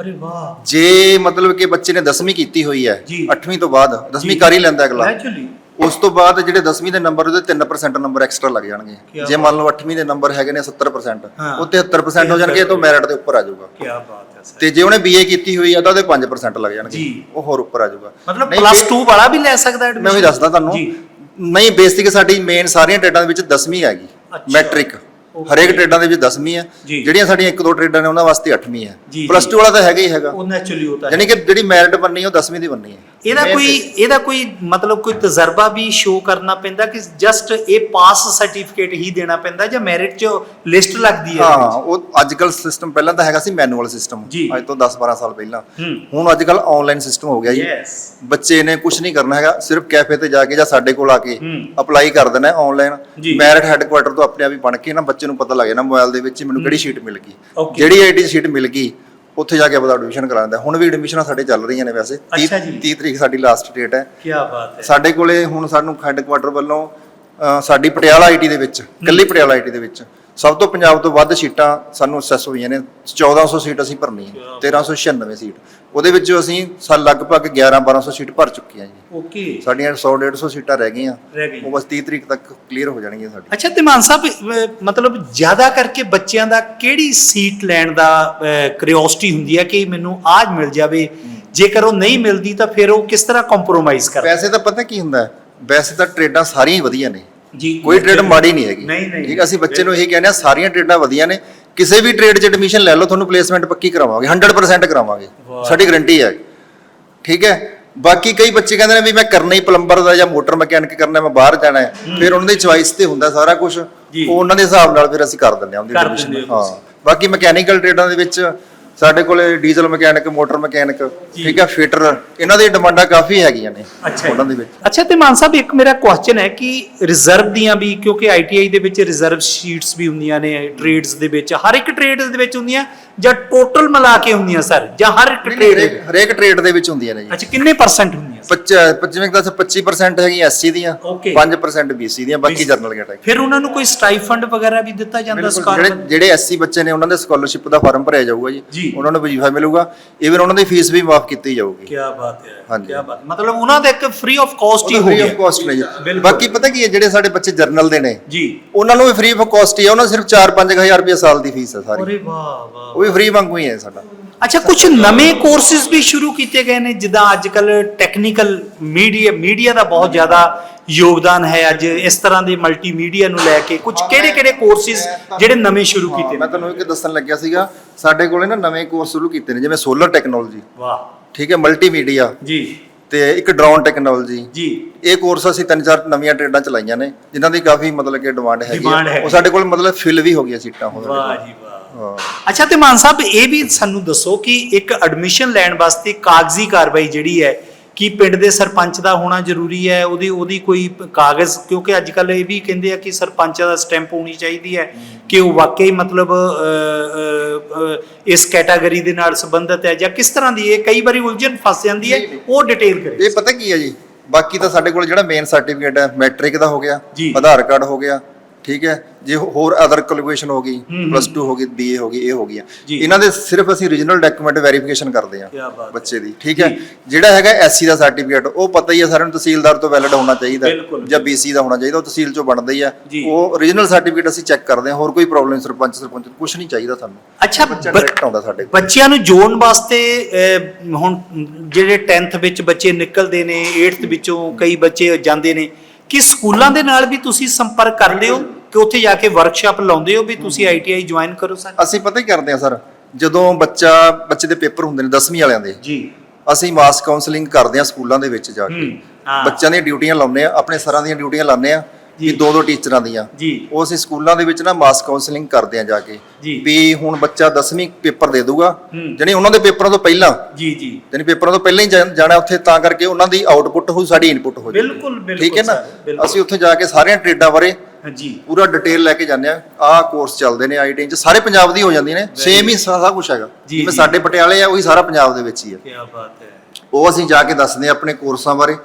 ਅਰੇ ਵਾਹ। ਜੇ ਮਤਲਬ ਕਿ ਬੱਚੇ ਨੇ 10ਵੀਂ ਕੀਤੀ ਹੋਈ ਹੈ ਜੀ। 8ਵੀਂ ਤੋਂ ਬਾਅਦ 10ਵੀਂ ਕਰ ਹੀ ਲੈਂਦਾ ਅਗਲਾ। ਨੈਚੁਰਲੀ ਉਸ ਤੋਂ ਬਾਅਦ ਜਿਹੜੇ 10ਵੀਂ ਦੇ ਨੰਬਰ ਉਹਦੇ 3% ਨੰਬਰ ਐਕਸਟਰਾ ਲੱਗ ਜਾਣਗੇ। ਕਿਆ ਜੇ ਮੰਨ ਲਓ 8ਵੀਂ ਦੇ ਨੰਬਰ ਹੈਗੇ ਨੇ 70% ਹਾਂ। ਉਹ 73% ਹੋ ਜਾਣਗੇ ਤਾਂ ਮੈਰਿਟ ਦੇ ਉੱਪਰ ਆ ਜਾਊਗਾ। ਕੀ ਬਾਤ ਹੈ ਸਰ। ਤੇ ਜੇ ਉਹਨੇ ਬੀਏ ਕੀਤੀ ਹੋਈ ਆ ਤਾਂ ਉਹਦੇ 5% ਲੱਗ ਜਾਣਗੇ। ਜੀ। ਉਹ ਹੋਰ ਉੱਪਰ ਆ ਜਾਊਗਾ। ਮਤਲਬ ਨਹੀਂ, ਪਲੱਸ ਬੇ- 2 ਵਾਲਾ ਵੀ ਲੈ ਸਕਦਾ ਮੈਂ ਉਹੀ admission? ਦੱਸਦਾ ਤੁਹਾਨੂੰ। ਜੀ। ਨਹੀਂ ਬੇਸਿਕ ਸਾਡੀ ਮੇਨ ਸਾਰੀਆਂ ਟ੍ਰੇਡਾਂ ਦੇ ਵਿੱਚ 10ਵੀਂ ਹੈਗੀ। ਅੱਛਾ। ਮੈਟ੍ਰਿਕ. ਹਰੇਕ ਟ੍ਰੇਡਾਂ ਦੇ ਵਿੱਚ 10ਵੀਂ ਹੈ। ਜੀ। ਜਿਹੜੀਆਂ ਸਾਡੀਆਂ ਇੱਕ ਦੋ ਟ੍ਰੇਡਾਂ ਨੇ ਉਹਨਾਂ ਵਾਸਤੇ 8ਵੀਂ ਹੈ। ਪਲੱਸ ਜੀ। 2 ਵਾਲਾ ਤਾਂ ਹੈਗਾ ਹੀ ਹੈਗਾ। ਉਹ ਨੈਚੁਰਲੀ ਹੁੰਦਾ ਹੈ ਯਾਨੀ ਕਿ ਜਿਹੜੀ ਮੈਰਿਟ ਬਣਨੀ ਹੈ ਉਹ 10ਵੀਂ ਦੀ ਬਣਨੀ ਹੈ। ਇਹਦਾ ਕੋਈ ਇਹਦਾ ਕੋਈ ਮਤਲਬ ਕੋਈ ਤਜਰਬਾ ਵੀ ਸ਼ੋ ਕਰਨਾ ਪੈਂਦਾ ਕਿ ਜਸਟ ਇਹ ਪਾਸ ਸਰਟੀਫਿਕੇਟ ਹੀ ਦੇਣਾ ਪੈਂਦਾ ਜਾਂ ਮੈਰਿਟ ਚ ਲਿਸਟ ਲੱਗਦੀ ਹੈ ਹਾਂ ਉਹ ਅੱਜ ਕੱਲ ਸਿਸਟਮ ਪਹਿਲਾਂ ਤਾਂ ਹੈਗਾ ਸੀ ਮੈਨੂਅਲ ਸਿਸਟਮ ਜੀ। ਅੱਜ ਤੋਂ 10 12 ਸਾਲ ਪਹਿਲਾਂ। ਹੂੰ। ਹੁਣ ਅੱਜ ਕੱਲ ਆਨਲਾਈਨ ਸਿਸਟਮ ਹੋ ਗਿਆ ਜੀ। ਯੈਸ ਬੱਚੇ ਨੇ ਕੁਝ ਨਹੀਂ ਕਰਨਾ ਹੈਗਾ ਸਿਰਫ ਕੈਫੇ ਤੇ ਜਾ ਕੇ ਜਾਂ ਸਾਡੇ ਕੋਲ ਆ ਕੇ ਹੂੰ। ਅਪਲਾਈ ਕਰ ਦੇਣਾ ਆਨਲਾਈਨ ਜੀ। ਮੈਰਿਟ ਹੈੱਡਕੁਆਟਰ ਤੋਂ ਆਪਣੇ ਆਪ ਹੀ ਬਣ ਕੇ ਨਾ ਬੱਚੇ ਨੂੰ ਪਤਾ ਲੱਗ ਜਾਣਾ ਮੋਬਾਈਲ ਦੇ ਵਿੱਚ ਮੈਨੂੰ ਕਿਹੜੀ ਸ਼ੀਟ ਮਿਲ ਗਈ. ਜਿਹੜੀ ਆਈਟੀ ਸ਼ੀਟ ਮਿਲ ਗਈ ਉੱਥੇ ਜਾ ਕੇ ਆਪਦਾ ਐਡਮਿਸ਼ਨ ਕਰਾ ਲੈਂਦਾ ਹੁਣ ਵੀ ਐਡਮਿਸ਼ਨਾਂ ਸਾਡੇ ਚੱਲ ਰਹੀਆਂ ਨੇ ਵੈਸੇ। ਅੱਛਾ ਜੀ। 30 ਤਰੀਕ ਸਾਡੀ ਲਾਸਟ ਡੇਟ ਹੈ। ਕੀ ਬਾਤ ਹੈ। ਸਾਡੇ ਕੋਲੇ ਹੁਣ ਸਾਨੂੰ ਹੈੱਡਕੁਆਟਰ ਵੱਲੋਂ ਸਾਡੀ ਪਟਿਆਲਾ ਆਈਟੀ ਦੇ ਵਿੱਚ ਕੱਲੀ ਪਟਿਆਲਾ ਆਈਟੀ ਦੇ ਵਿੱਚ। ਸਭ ਤੋਂ ਪੰਜਾਬ ਤੋਂ ਵੱਧ ਸੀਟਾਂ ਸਾਨੂੰ ਅਸੈਸ ਹੋਈਆਂ ਨੇ। 1400 ਸੀਟ ਅਸੀਂ ਭਰਨੀ ਹੈ 1396 ਸੀਟ। ਉਹਦੇ ਵਿੱਚੋਂ ਅਸੀਂ ਸਾਲ ਲਗਭਗ 11 1200 ਸੀਟ ਭਰ ਚੁੱਕੇ ਹਾਂ ਜੀ। ਓਕੇ। ਸਾਡੀਆਂ 100 150 ਸੀਟਾਂ ਰਹਿ ਗਈਆਂ। ਉਹ ਬਸ 30 ਤਰੀਕ ਤੱਕ ਕਲੀਅਰ ਹੋ ਜਾਣਗੀਆਂ ਸਾਡੀ ਅੱਛਾ ਤੇ ਮਾਨ ਸਾਹਿਬ ਮਤਲਬ ਜ਼ਿਆਦਾ ਕਰਕੇ ਬੱਚਿਆਂ ਦਾ ਕਿਹੜੀ ਸੀਟ ਲੈਣ ਦਾ ਕਿਉਰਿਓਸਿਟੀ ਹੁੰਦੀ ਹੈ ਕਿ ਮੈਨੂੰ ਆਜ ਮਿਲ ਜਾਵੇ? ਜੇਕਰ ਉਹ ਨਹੀਂ ਮਿਲਦੀ ਤਾਂ ਫਿਰ ਉਹ ਕਿਸ ਤਰ੍ਹਾਂ ਕੰਪਰੋਮਾਈਜ਼ ਕਰ ਵੈਸੇ ਤਾਂ ਪਤਾ ਕੀ ਹੁੰਦਾ? ਵੈਸੇ ਤਾਂ ਟ੍ਰੇਡਾਂ ਸਾਰੀਆਂ ਹੀ ਵਧੀਆ ਨੇ। ਜੀ ਕੋਈ ਟ੍ਰੇਡ ਮਾੜੀ ਨਹੀਂ ਹੈਗੀ। ਨਹੀਂ, ਨਹੀਂ। ਠੀਕ ਅਸੀਂ ਬੱਚੇ ਨੂੰ ਇਹ ਕਹਿੰਦੇ ਆ ਸਾਰੀਆਂ ਟ੍ਰੇਡਾਂ ਵਧੀਆ ਨੇ। ਕਿਸੇ ਵੀ ਟ੍ਰੇਡ 'ਚ ਐਡਮਿਸ਼ਨ ਲੈ ਲਓ ਤੁਹਾਨੂੰ ਪਲੇਸਮੈਂਟ ਪੱਕੀ ਕਰਾਵਾਂਗੇ 100% ਕਰਾਵਾਂਗੇ। ਸਾਡੀ ਗਾਰੰਟੀ ਹੈ ਠੀਕ ਹੈ? ਬਾਕੀ ਕਈ ਬੱਚੇ ਕਹਿੰਦੇ ਨੇ ਵੀ ਮੈਂ ਕਰਨਾ ਹੀ ਪਲੰਬਰ ਦਾ ਜਾਂ ਮੋਟਰ ਮਕੈਨਿਕ ਕਰਨਾ ਮੈਂ ਬਾਹਰ ਜਾਣਾ ਹੈ। ਫਿਰ ਉਹਨਾਂ ਦੀ ਚੁਆਇਸ ਤੇ ਹੁੰਦਾ ਸਾਰਾ ਕੁਝ। ਉਹ ਉਹਨਾਂ ਦੇ ਹਿਸਾਬ ਨਾਲ ਫਿਰ ਅਸੀਂ ਕਰ ਦਿੰਦੇ ਹਾਂ ਉਹਦੀ ਹੋ ਹਾਂ। ਬਾਕੀ ਮਕੈਨੀਕਲ ਟ੍ਰੇਡਾਂ ਦੇ ਵਿੱਚ ਸਾਡੇ ਕੋਲੇ ਡੀਜ਼ਲ ਮਕੈਨਿਕ ਮੋਟਰ ਮਕੈਨਿਕ ਠੀਕ ਹੈ ਫਿਟਰ ਇਹਨਾਂ ਦੀ ਡਿਮਾਂਡਾਂ ਕਾਫੀ ਹੈਗੀਆਂ ਨੇ ਅੱਛਾ ਉਹਨਾਂ ਦੇ ਵਿੱਚ। ਅੱਛਾ ਤੇ ਮਾਨ ਸਾਹਿਬ ਇੱਕ ਮੇਰਾ ਕੁਐਸਚਨ ਹੈ ਕਿ ਰਿਜ਼ਰਵ ਦੀਆਂ ਵੀ ਕਿਉਂਕਿ ਆਈਟੀਆਈ ਦੇ ਵਿੱਚ ਰਿਜ਼ਰਵ ਸ਼ੀਟਸ ਵੀ ਹੁੰਦੀਆਂ ਨੇ ਟ੍ਰੇਡਸ ਦੇ ਵਿੱਚ ਹਰ ਇੱਕ ਟ੍ਰੇਡ ਦੇ ਵਿੱਚ ਹੁੰਦੀਆਂ ਜਾਂ ਟੋਟਲ ਮਿਲਾ ਕੇ ਹੁੰਦੀਆਂ ਸਰ ਜਾਂ ਹਰ ਇੱਕ ਟ੍ਰੇਡ ਹਰੇਕ ਟ੍ਰੇਡ ਦੇ ਵਿੱਚ ਹੁੰਦੀਆਂ ਨੇ ਜੀ। ਅੱਛਾ ਕਿੰਨੇ ਪਰਸੈਂਟ ਹੁੰਦੀਆਂ? sir? 25 ਜਿਵੇਂ ਕਿ ਦੱਸ 25% ਹੈਗੀ ਐਸਸੀ ਦੀਆਂ Okay. 5% ਬੀਸੀ ਦੀਆਂ ਬਾਕੀ ਜਰਨਲ ਕੈਟਾਗਰੀ ਫਿਰ ਉਹਨਾਂ ਨੂੰ ਕੋਈ ਸਟਾਈਫੰਡ ਵਗੈਰਾ ਵੀ ਦਿੱਤਾ ਜਾਂਦਾ ਜਿਹੜੇ ਸਕਾਲਰ ਜਿਹੜੇ ਐਸਸੀ ਬੱਚੇ ਨੇ ਉਹਨਾਂ ਦੇ ਸਕਾਲਰਸ਼ਿਪ ਦਾ ਫਾਰਮ ਭਰਿਆ ਜਾਊਗਾ ਜੀ। ਉਹਨਾਂ ਨੂੰ ਵਜੀਫਾ ਮਿਲੂਗਾ ਈਵਨ ਉਹਨਾਂ ਦੀ ਫੀਸ ਵੀ ਮਾਫ ਕੀਤੀ ਜਾਊਗੀ। ਕੀ ਬਾਤ ਹੈ ਹਾਂਜੀ। ਕੀ ਬਾਤ। ਮਤਲਬ ਉਹਨਾਂ ਦਾ ਇੱਕ ਫ੍ਰੀ ਆਫ ਕਾਸਟ ਹੀ ਹੋ ਫ੍ਰੀ ਗਿਆ। ਆਫ ਕਾਸਟ ਨੇ ਜੀ ਬਿਲਕੁਲ। ਬਾਕੀ ਪਤਾ ਕੀ ਹੈ ਜਿਹੜੇ ਸਾਡੇ ਬੱਚੇ ਜਰਨਲ ਦੇ ਨੇ ਜੀ। ਉਹਨਾਂ ਨੂੰ ਵੀ ਫ੍ਰੀ ਆਫ ਕਾਸਟ ਹੀ ਹੈ ਉਹਨਾਂ ਨੂੰ ਸਿਰਫ 4-5000 ਰੁਪਏ ਸਾਲ ਦੀ ਫੀਸ ਹੈ ਸਾਰੀ। ਅਰੇ ਵਾਹ ਵਾਹ ਉਹ ਵੀ ਫ੍ਰੀ ਵਾਂਗੂ ਹੀ ਹੈ ਸਾਡਾ। ਅੱਛਾ ਕੁਝ ਨਵੇਂ ਕੋਰਸਿਸ ਵੀ ਸ਼ੁਰੂ ਕੀਤੇ ਗਏ ਨੇ ਜਿੱਦਾਂ ਅੱਜ ਕੱਲ ਟੈਕਨੀਕਲ ਮੀਡੀਆ ਮੀਡੀਆ ਦਾ ਬਹੁਤ ਜ਼ਿਆਦਾ ਯੋਗਦਾਨ ਹੈ ਅੱਜ ਇਸ ਤਰ੍ਹਾਂ ਦੇ ਮਲਟੀਮੀਡੀਆ ਨੂੰ ਲੈ ਕੇ ਕੁਝ ਕਿਹੜੇ ਕਿਹੜੇ ਕੋਰਸਿਸ ਜਿਹੜੇ ਨਵੇਂ ਸ਼ੁਰੂ ਕੀਤੇ ਮੈਂ ਨੇ ਤੁਹਾਨੂੰ ਇਹ ਦੱਸਣ ਲੱਗਿਆ ਸੀਗਾ ਸਾਡੇ ਕੋਲੇ ਨਾ ਨਵੇਂ ਕੋਰਸ ਸ਼ੁਰੂ ਕੀਤੇ ਨੇ ਜਿਵੇਂ ਸੋਲਰ ਟੈਕਨੋਲੋਜੀ ਵਾਹ। ਠੀਕ ਹੈ ਮਲਟੀਮੀਡੀਆ। ਜੀ। ਤੇ ਇੱਕ ਡਰੋਨ ਟੈਕਨੋਲੋਜੀ ਜੀ। ਇਹ ਕੋਰਸ ਅਸੀਂ ਤਿੰਨ ਚਾਰ ਨਵੀਆਂ ਟ੍ਰੇਡਾਂ ਚਲਾਈਆਂ ਨੇ ਜਿਨ੍ਹਾਂ ਦੀ ਕਾਫੀ ਮਤਲਬ ਕਿ ਡਿਮਾਂਡ ਹੈਗੀ ਹੈ। ਉਹ ਸਾਡੇ ਕੋਲ ਮਤਲਬ ਫਿਲ ਵੀ ਹੋ ਗਈਆਂ ਸੀਟਾਂ ਹੁਣ ਵਾਹ। ਜੀ ਵਾਹ। ਅੱਛਾ ਤੇ ਮਾਨ ਸਾਹਿਬ ਇਹ ਵੀ ਸਾਨੂੰ ਦੱਸੋ ਕਿ ਇੱਕ ਐਡਮਿਸ਼ਨ ਲੈਣ ਵਾਸਤੇ ਕਾਗਜ਼ੀ ਕਾਰਵਾਈ ਜਿਹੜੀ ਹੈ ਕੀ ਪਿੰਡ ਦੇ ਸਰਪੰਚ ਦਾ ਹੋਣਾ ਜ਼ਰੂਰੀ ਹੈ? ਉਹਦੀ ਉਹਦੀ ਕੋਈ ਕਾਗਜ਼ ਕਿਉਂਕਿ ਅੱਜ ਕੱਲ ਇਹ ਵੀ ਕਹਿੰਦੇ ਆ ਕਿ ਸਰਪੰਚ ਦਾ ਸਟੈਂਪ ਹੋਣੀ ਚਾਹੀਦੀ ਹੈ ਕਿ ਉਹ ਵਾਕਈ ਮਤਲਬ ਇਸ ਕੈਟਾਗਰੀ ਦੇ ਨਾਲ ਸੰਬੰਧਿਤ ਹੈ ਜਾਂ ਕਿਸ ਤਰ੍ਹਾਂ ਦੀ ਇਹ ਕਈ ਵਾਰੀ ਉਲਝਣ ਫਸ ਜਾਂਦੀ ਹੈ ਉਹ ਡਿਟੇਲ ਕਰੇ। ਇਹ ਪਤਾ ਕੀ ਹੈ ਜੀ? ਬਾਕੀ ਤਾਂ ਸਾਡੇ ਕੋਲ ਜਿਹੜਾ ਮੇਨ ਸਰਟੀਫਿਕੇਟ ਹੈ ਮੈਟ੍ਰਿਕ ਦਾ ਹੋ ਗਿਆ। ਆਧਾਰ ਕਾਰਡ ਹੋ ਗਿਆ ਠੀਕ ਹੈ ਜੇ ਹੋਰ ਅਦਰ ਕੁਆਲੀਫਿਕੇਸ਼ਨ ਹੋ ਗਈ ਪਲੱਸ 2 ਹੋ ਗਈ ਬੀਏ ਹੋ ਗਈ ਇਹ ਹੋ ਗਈਆਂ। ਇਹਨਾਂ ਦੇ ਸਿਰਫ ਅਸੀਂ ਓਰੀਜਨਲ ਡਾਕੂਮੈਂਟ ਵੈਰੀਫਿਕੇਸ਼ਨ ਕਰਦੇ ਹੈ। ਬੱਚੇ ਦੀ ਠੀਕ ਹੈ ਜਿਹੜਾ ਹੈਗਾ ਐਸਸੀ ਦਾ ਸਰਟੀਫਿਕੇਟ ਉਹ ਪਤਾ ਹੀ ਹੈ ਸਾਰਿਆਂ ਨੂੰ ਤਹਿਸੀਲਦਾਰ ਤੋਂ ਵੈਲਿਡ ਹੋਣਾ ਚਾਹੀਦਾ। ਜਾਂ ਬੀਸੀ ਦਾ ਹੋਣਾ ਚਾਹੀਦਾ ਉਹ ਤਹਿਸੀਲ ਚੋਂ ਬਣਦਾ ਹੀ ਜੀ। ਉਹ ਓਰੀਜਨਲ ਸਰਟੀਫਿਕੇਟ ਅਸੀਂ ਚੈੱਕ ਕਰਦੇ ਹਾਂ ਹੋਰ ਕੋਈ ਪ੍ਰੋਬਲਮ ਸਰਪੰਚ ਸਰਪੰਚ ਕੁਝ ਨਹੀਂ ਚਾਹੀਦਾ ਸਾਨੂੰ ਅੱਛਾ ਡਾਇਰੈਕਟ ਆਉਂਦਾ ਸਾਡੇ ਕੋਲ ਬੱਚਿਆਂ ਨੂੰ ਜੋੜਨ ਵਾਸਤੇ ਹੁਣ ਜਿਹੜੇ 10th ਵਿੱਚ ਬੱਚੇ ਨਿਕਲਦੇ ਨੇ 8th ਵਿੱਚੋਂ ਕਈ ਬੱਚੇ ਜਾਂਦੇ ਨੇ ਕਿ ਸਕੂਲਾਂ ਦੇ ਨਾਲ ਵੀ ਤੁਸੀਂ ਸੰਪਰਕ ਕਰਦੇ ਹੋ ਕਿ ਉੱਥੇ ਜਾ ਕੇ ਵਰਕਸ਼ਾਪ ਲਾਉਂਦੇ ਹੋ ਵੀ ਤੁਸੀਂ ਆਈਟੀਆਈ ਜੁਆਇਨ ਕਰੋ ਸਰ? ਅਸੀਂ ਪਤਾ ਹੀ ਕਰਦੇ ਹਾਂ ਸਰ ਜਦੋਂ ਬੱਚਾ ਬੱਚੇ ਦੇ ਪੇਪਰ ਹੁੰਦੇ ਨੇ 10ਵੀਂ ਵਾਲਿਆਂ ਦੇ ਜੀ। ਅਸੀਂ ਮਾਸ ਕਾਉਂਸਲਿੰਗ ਕਰਦੇ ਹਾਂ ਸਕੂਲਾਂ ਦੇ ਵਿੱਚ ਜਾ ਕੇ। ਬੱਚਿਆਂ ਦੀਆਂ ਡਿਊਟੀਆਂ ਲਾਉਂਦੇ ਆ ਆਪਣੇ ਸਰਾਂ ਦੀਆਂ ਡਿਊਟੀਆਂ ਲਾਉਂਦੇ ਆ ਜੀ। ਵੀ ਦੋ ਦੋ ਟੀਚਰਾਂ ਦੀਆਂ। ਜੀ। ਉਹ ਅਸੀਂ ਸਕੂਲਾਂ ਦੇ ਵਿੱਚ ਨਾ ਮਾਸ ਕਾਉਂਸਲਿੰਗ ਕਰਦੇ ਆ ਜਾ ਕੇ। ਵੀ ਹੁਣ ਬੱਚਾ 10ਵੀਂ ਪੇਪਰ ਦੇ ਦੂਗਾ। ਜਾਣੀ ਉਹਨਾਂ ਦੇ ਪੇਪਰਾਂ ਤੋਂ ਪਹਿਲਾਂ। ਜੀ ਜੀ। ਜਾਣੀ ਪੇਪਰਾਂ ਤੋਂ ਪਹਿਲਾਂ ਹੀ ਜਾਣਾ ਉੱਥੇ ਤਾਂ ਕਰਕੇ ਉਹਨਾਂ ਦੀ ਆਊਟਪੁੱਟ ਹੋ ਸਾਡੀ ਇਨਪੁੱਟ ਹੋ ਜਾਏ ਬਿਲਕੁਲ ਬਿਲਕੁਲ ਠੀਕ ਹੈ ਨਾ। ਅਸੀਂ ਉੱਥੇ ਜਾ ਕੇ ਸਾਰੀਆਂ ਟ੍ਰੇਡਾਂ ਬਾਰੇ ਜੀ। ਪੂਰਾ ਡਿਟੇਲ ਲੈ ਕੇ ਜਾਂਦੇ ਆ ਆਹ ਕੋਰਸ ਚੱਲਦੇ ਨੇ ਆਈਟੀ ਚ ਸਾਰੇ ਪੰਜਾਬ ਦੀ ਹੋ ਜਾਂਦੀਆਂ ਨੇ। ਸੇਮ ਹੀ ਸਾਰਾ ਕੁਝ ਹੈਗਾ। ਜਿਵੇਂ। ਸਾਡੇ ਪਟਿਆਲੇ ਆ ਉਹੀ ਸਾਰਾ ਪੰਜਾਬ ਦੇ ਵਿੱਚ ਹੀ ਆ। ਕੀ ਬਾਤ ਹੈ। ਉਹ ਅਸੀਂ ਜਾ ਕੇ ਦੱਸਦੇ ਆ ਆਪਣੇ ਕੋਰਸਾਂ ਬਾਰੇ।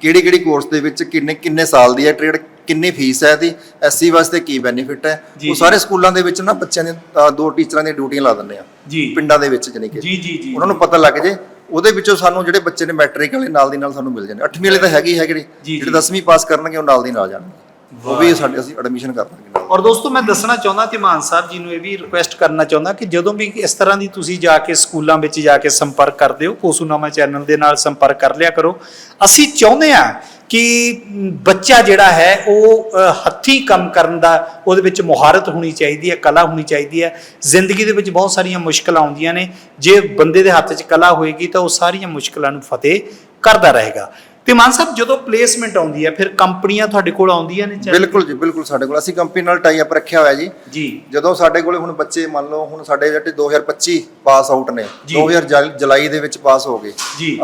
ਕਿਹੜੀ ਕਿਹੜੀ ਕੋਰਸ ਦੇ ਵਿੱਚ ਕਿੰਨੇ ਕਿੰਨੇ ਸਾਲ ਦੀ ਹੈ ਟ੍ਰੇਡ ਕਿੰਨੀ ਫੀਸ ਹੈ ਇਹਦੀ ਐਸਸੀ ਵਾਸਤੇ ਕੀ ਬੈਨੀਫਿਟ ਹੈ? ਉਹ। ਸਾਰੇ ਸਕੂਲਾਂ ਦੇ ਵਿੱਚ ਨਾ ਬੱਚਿਆਂ ਦੇ ਅ, ਦੋ ਟੀਚਰਾਂ ਦੀਆਂ ਡਿਊਟੀਆਂ ਲਾ ਦਿੰਦੇ ਆ। ਜੀ। ਪਿੰਡਾਂ ਦੇ ਵਿੱਚ ਜਾਣੀ ਕਿ। ਜੀ ਜੀ ਜੀ। ਉਹਨਾਂ ਨੂੰ ਪਤਾ ਲੱਗ ਜੇ ਉਹਦੇ ਵਿੱਚੋਂ ਸਾਨੂੰ ਜਿਹੜੇ ਬੱਚੇ ਨੇ ਮੈਟ੍ਰਿਕ ਵਾਲੇ ਨਾਲ ਦੀ ਨਾਲ ਸਾਨੂੰ ਮਿਲ ਜਾਂਦੇ 8ਵੀਂ ਵਾਲੇ ਤਾਂ ਹੈਗੇ ਹੀ ਹੈਗੇ ਨੇ। ਜੀ, ਜਿਹੜੇ 10ਵੀਂ ਪਾਸ ਕਰਨਗੇ ਉਹ ਨਾਲ ਦੀ ਨਾਲ ਜਾਣਗੇ। ਉਹ ਵੀ ਸਾਡੇ ਅਸੀਂ ਐਡਮਿਸ਼ਨ ਕਰ ਦਾਂਗੇ ਨਾਲ। ਔਰ ਦੋਸਤੋ ਮੈਂ ਦੱਸਣਾ ਚਾਹੁੰਦਾ ਤੇ ਮਾਨ ਸਾਹਿਬ ਜੀ ਨੂੰ ਇਹ ਵੀ ਰਿਕੁਐਸਟ ਕਰਨਾ ਚਾਹੁੰਦਾ ਕਿ ਜਦੋਂ ਵੀ ਇਸ ਤਰ੍ਹਾਂ ਦੀ ਤੁਸੀਂ ਜਾ ਕੇ ਸਕੂਲਾਂ ਵਿੱਚ ਜਾ ਕੇ ਸੰਪਰਕ ਕਰਦੇ ਹੋ ਪੋਸੂਨਾਮਾ ਚੈਨਲ ਦੇ ਨਾਲ ਸੰਪਰਕ ਕਰ ਲਿਆ ਕਰੋ। ਅਸੀਂ ਚਾਹੁੰਦੇ ਹਾਂ ਕਿ ਬੱਚਾ ਜਿਹੜਾ ਹੈ ਉਹ ਅ, ਹੱਥੀਂ ਕੰਮ ਕਰਨ ਦਾ ਉਹਦੇ ਵਿੱਚ ਮੁਹਾਰਤ ਹੋਣੀ ਚਾਹੀਦੀ ਹੈ ਕਲਾ ਹੋਣੀ ਚਾਹੀਦੀ ਹੈ। ਜ਼ਿੰਦਗੀ ਦੇ ਵਿੱਚ ਬਹੁਤ ਸਾਰੀਆਂ ਮੁਸ਼ਕਲਾਂ ਆਉਂਦੀਆਂ ਨੇ। ਜੇ ਬੰਦੇ ਦੇ ਹੱਥ 'ਚ ਕਲਾ ਹੋਏਗੀ ਤਾਂ ਉਹ ਸਾਰੀਆਂ ਮੁਸ਼ਕਲਾਂ ਨੂੰ ਫਤਿਹ ਕਰਦਾ ਰਹੇਗਾ। ਤੇ ਮਾਨ ਸਾਹਿਬ ਜਦੋਂ ਪਲੇਸਮੈਂਟ ਆਉਂਦੀ ਹੈ ਫਿਰ ਕੰਪਨੀਆਂ ਤੁਹਾਡੇ ਕੋਲ ਆਉਂਦੀਆਂ ਨੇ ਬਿਲਕੁਲ ਜੀ ਬਿਲਕੁਲ ਸਾਡੇ ਕੋਲ। ਅਸੀਂ ਕੰਪਨੀ ਨਾਲ ਟਾਈ ਅਪ ਰੱਖਿਆ ਹੋਇਆ ਜੀ। ਜੀ। ਜਦੋਂ ਸਾਡੇ ਕੋਲੇ ਹੁਣ ਬੱਚੇ ਮੰਨ ਲਓ ਹੁਣ ਸਾਡੇ ਜਿਹੜੇ 2025 ਪਾਸ ਆਊਟ ਨੇ 2000 ਜੁਲਾਈ ਦੇ ਵਿੱਚ ਪਾਸ ਹੋ ਗਏ।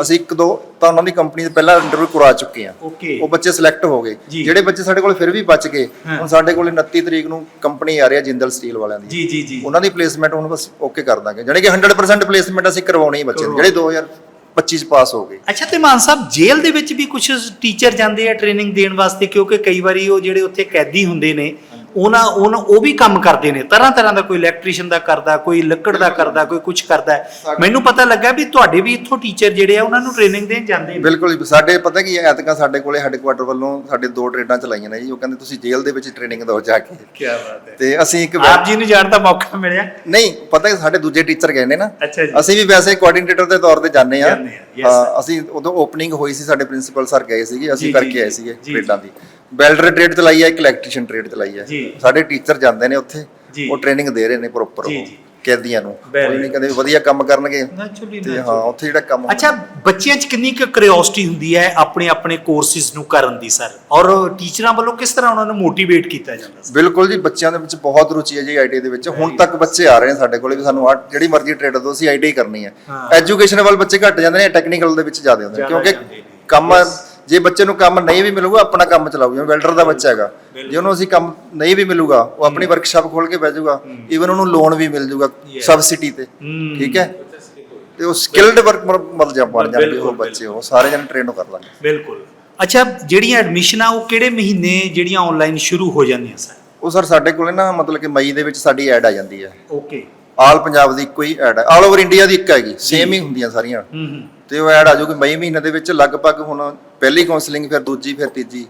ਅਸੀਂ ਇੱਕ ਦੋ ਤਾਂ ਉਹਨਾਂ ਦੀ ਕੰਪਨੀ ਦੇ ਪਹਿਲਾਂ ਇੰਟਰਵਿਊ ਕਰਾ ਚੁੱਕੇ ਆ ਉਹ ਬੱਚੇ ਸਿਲੈਕਟ ਹੋ ਗਏ। ਜਿਹੜੇ ਬੱਚੇ ਸਾਡੇ ਕੋਲ ਫਿਰ ਵੀ ਬਚ ਗਏ ਹੁਣ ਸਾਡੇ ਕੋਲ 29 ਤਰੀਕ ਨੂੰ ਕੰਪਨੀ ਆ ਰਹੀ ਹੈ ਜਿੰਦਲ ਸਟੀਲ ਵਾਲਿਆਂ ਦੀ। ਜੀ ਜੀ ਜੀ। ਉਹਨਾਂ ਦੀ ਪਲੇਸਮੈਂਟ ਹੁਣ ਬਸ ਓਕੇ ਕਰ ਦਾਂਗੇ। ਜਾਨੀ ਕਿ 100% ਪਲੇਸਮੈਂਟ ਅਸੀਂ ਕਰਵਾਉਣੀ ਬੱਚੇ ਜਿਹੜੇ 2000 25 ਚ ਪਾਸ ਹੋ ਗਏ। ਅੱਛਾ, ਤੇ ਮਾਨ ਸਾਹਿਬ, ਜੇਲ੍ਹ ਦੇ ਵਿੱਚ ਵੀ ਕੁਝ ਟੀਚਰ ਜਾਂਦੇ ਆ ਟ੍ਰੇਨਿੰਗ ਦੇਣ ਵਾਸਤੇ? ਕਿਉਂਕਿ ਕਈ ਵਾਰੀ ਉਹ ਜਿਹੜੇ ਉੱਥੇ ਕੈਦੀ ਹੁੰਦੇ ਨੇ ਉਹਨਾਂ ਉਹਨਾਂ ਉਹ ਵੀ ਕੰਮ ਕਰਦੇ ਨੇ। ਤਰ੍ਹਾਂ ਤਰ੍ਹਾਂ ਦਾ ਕੋਈ ਇਲੈਕਟ੍ਰੀਸ਼ੀਅਨ ਦਾ ਕਰਦਾ ਕੋਈ ਲੱਕੜ ਦਾ ਕਰਦਾ ਕੋਈ ਕੁਝ ਕਰਦਾ। ਹੈ। ਮੈਨੂੰ ਪਤਾ ਲੱਗਾ ਵੀ ਤੁਹਾਡੇ ਵੀ ਇੱਥੋਂ ਟੀਚਰ ਜਿਹੜੇ ਆ ਉਹਨਾਂ ਨੂੰ ਟ੍ਰੇਨਿੰਗ ਦੇਣ ਜਾਂਦੇ ਨੇ। ਬਿਲਕੁਲ ਜੀ। ਸਾਡੇ ਪਤਾ ਕੀ ਹੈ ਐਤਕਾਂ ਸਾਡੇ ਕੋਲੇ ਹੈੱਡਕੁਆਟਰ ਵੱਲੋਂ ਸਾਡੇ ਦੋ ਟ੍ਰੇਡਾਂ ਚਲਾਈਆਂ ਨੇ ਜੀ। ਉਹ ਕਹਿੰਦੇ ਤੁਸੀਂ ਜੇਲ੍ਹ ਦੇ ਵਿੱਚ ਟ੍ਰੇਨਿੰਗ ਦਿਓ ਜਾ ਕੇ। ਕੀ ਬਾਤ ਹੈ। ਤੇ ਅਸੀਂ ਇੱਕ ਆਪ ਜੀ ਨੂੰ ਜਾਣ ਦਾ ਮੌਕਾ ਮਿਲਿਆ। ਨਹੀਂ ਪਤਾ ਕਿ ਸਾਡੇ ਦੂਜੇ ਟੀਚਰ ਗਏ ਨੇ ਨਾ। ਅਸੀਂ ਵੀ ਵੈਸੇ ਕੋਆਰਡੀਨੇਟਰ ਦੇ ਤੌਰ ਤੇ ਜਾਂਦੇ ਆ ਹਾਂ, ਅਸੀਂ ਉਦੋਂ ਓਪਨਿੰਗ ਹੋਈ ਸੀ ਸਾਡੇ ਪ੍ਰਿੰਸੀਪਲ ਸਰ ਗਏ ਸੀਗੇ। ਅਸੀਂ ਕਰਕੇ ਆਏ ਸੀਗੇ ਟ੍ਰੇਡਾਂ ਦੀ। ਵੈਲਡਰ ਟ੍ਰੇਡ ਚਲਾਈ ਹੈ ਇੱਕ ਇਲੈਕਟ੍ਰੀਸ਼ੀਅਨ ਟ੍ਰੇਡ ਚਲਾਈ ਹੈ ਜੀ। ਸਾਡੇ ਟੀਚਰ ਜਾਂਦੇ ਨੇ ਉੱਥੇ। ਉਹ ਟ੍ਰੇਨਿੰਗ ਦੇ ਰਹੇ ਨੇ ਪ੍ਰੋਪਰ ਉਹ। ਕੈਦੀਆਂ ਨੂੰ। ਉਹ ਨਹੀਂ ਕਹਿੰਦੇ ਵਧੀਆ ਕੰਮ ਕਰਨਗੇ। ਤੇ ਹਾਂ ਉੱਥੇ ਜਿਹੜਾ ਕੰਮ ਅੱਛਾ ਬੱਚਿਆਂ 'ਚ ਕਿੰਨੀ ਕੁ ਕਿਉਰਿਓਸਿਟੀ ਹੁੰਦੀ ਹੈ ਆਪਣੇ ਆਪਣੇ ਕੋਰਸਿਸ ਨੂੰ ਕਰਨ ਦੀ ਸਰ ਔਰ ਟੀਚਰਾਂ ਵੱਲੋਂ ਕਿਸ ਤਰ੍ਹਾਂ ਉਹਨਾਂ ਨੂੰ ਮੋਟੀਵੇਟ ਕੀਤਾ ਜਾਂਦਾ ਸਰ ਬਿਲਕੁਲ ਜੀ ਬੱਚਿਆਂ ਦੇ ਵਿੱਚ ਬਹੁਤ ਰੁਚੀ ਹੈ ਜੀ ਆਈਟੀ ਦੇ ਵਿੱਚ। ਹੁਣ ਤੱਕ ਬੱਚੇ ਆ ਰਹੇ ਨੇ ਸਾਡੇ ਕੋਲੇ ਵੀ ਸਾਨੂੰ ਆਹ ਜਿਹੜੀ ਮਰਜ਼ੀ ਟ੍ਰੇਡ ਦੋ ਅਸੀਂ ਆਈਟੀ ਕਰਨੀ ਹੈ। ਹਾਂ। ਐਜੂਕੇਸ਼ਨ ਵੱਲ ਬੱਚੇ ਘੱਟ ਜਾਂਦੇ ਨੇ ਟੈਕਨੀਕਲ ਦੇ ਵਿੱਚ ਜ਼ਿਆਦਾ ਹੁੰਦੇ ਕਿਉਂਕਿ। ਕੰਮ ਜੇ ਬੱਚੇ ਨੂੰ ਕੰਮ ਨਹੀਂ ਵੀ ਮਿਲੂਗਾ ਆਪਣਾ ਕੰਮ ਚਲਾਊ ਜਿਵੇਂ ਵੈਲਡਰ ਦਾ ਬੱਚਾ ਹੈਗਾ। ਜੇ ਉਹਨੂੰ ਅਸੀਂ ਕੰਮ ਨਹੀਂ ਵੀ ਮਿਲੂਗਾ ਉਹ ਆਪਣੀ ਵਰਕਸ਼ਾਪ ਖੋਲ ਕੇ ਬਹਿ ਜਾਊਗਾ ਈਵਨ ਉਹਨੂੰ ਲੋਨ ਵੀ ਮਿਲ ਜਾਊਗਾ ਸਬਸਿਡੀ ਤੇ। ਠੀਕ ਹੈ? ਤੇ ਉਹ ਸਕਿਲਡ ਵਰਕ ਮਤਲਬ ਜਾ ਬਣ ਜਾਣਗੇ ਬਿਲਕੁਲ, ਉਹ ਬੱਚੇ ਉਹ ਸਾਰੇ ਜਣ ਟ੍ਰੇਨ ਕਰ ਲਾਂਗੇ। ਬਿਲਕੁਲ। ਅੱਛਾ ਜਿਹੜੀਆਂ ਐਡਮਿਸ਼ਨਾਂ ਉਹ ਕਿਹੜੇ ਮਹੀਨੇ ਜਿਹੜੀਆਂ ਆਨਲਾਈਨ ਸ਼ੁਰੂ ਹੋ ਜਾਂਦੀਆਂ ਸਰ? ਉਹ ਸਰ ਸਾਡੇ ਕੋਲੇ ਨਾ ਮਤਲਬ ਕਿ ਮਈ ਦੇ ਵਿੱਚ ਸਾਡੀ ਐਡ ਆ ਜਾਂਦੀ ਹੈ। ਓਕੇ ਆਲ ਪੰਜਾਬ ਦੀ ਇੱਕੋ ਹੀ ਐਡ ਹੈ ਆਲ ਓਵਰ ਇੰਡੀਆ ਦੀ ਇੱਕ ਹੈਗੀ ਸੇਮ ਹੀ ਹੁੰਦੀਆਂ ਸਾਰੀਆਂ। ਹੂੰ ਹੂੰ। ਤੇ ਉਹ ਐਡ ਆ ਜਾਊਗੀ ਮਈ ਮਹੀਨੇ ਦੇ ਵਿੱਚ ਲਗਭਗ ਹੁਣ ਪਹਿਲੀ ਕਾਉਂਸਲਿੰਗ ਫਿਰ ਦੂਜੀ ਫਿਰ ਤੀਜੀ।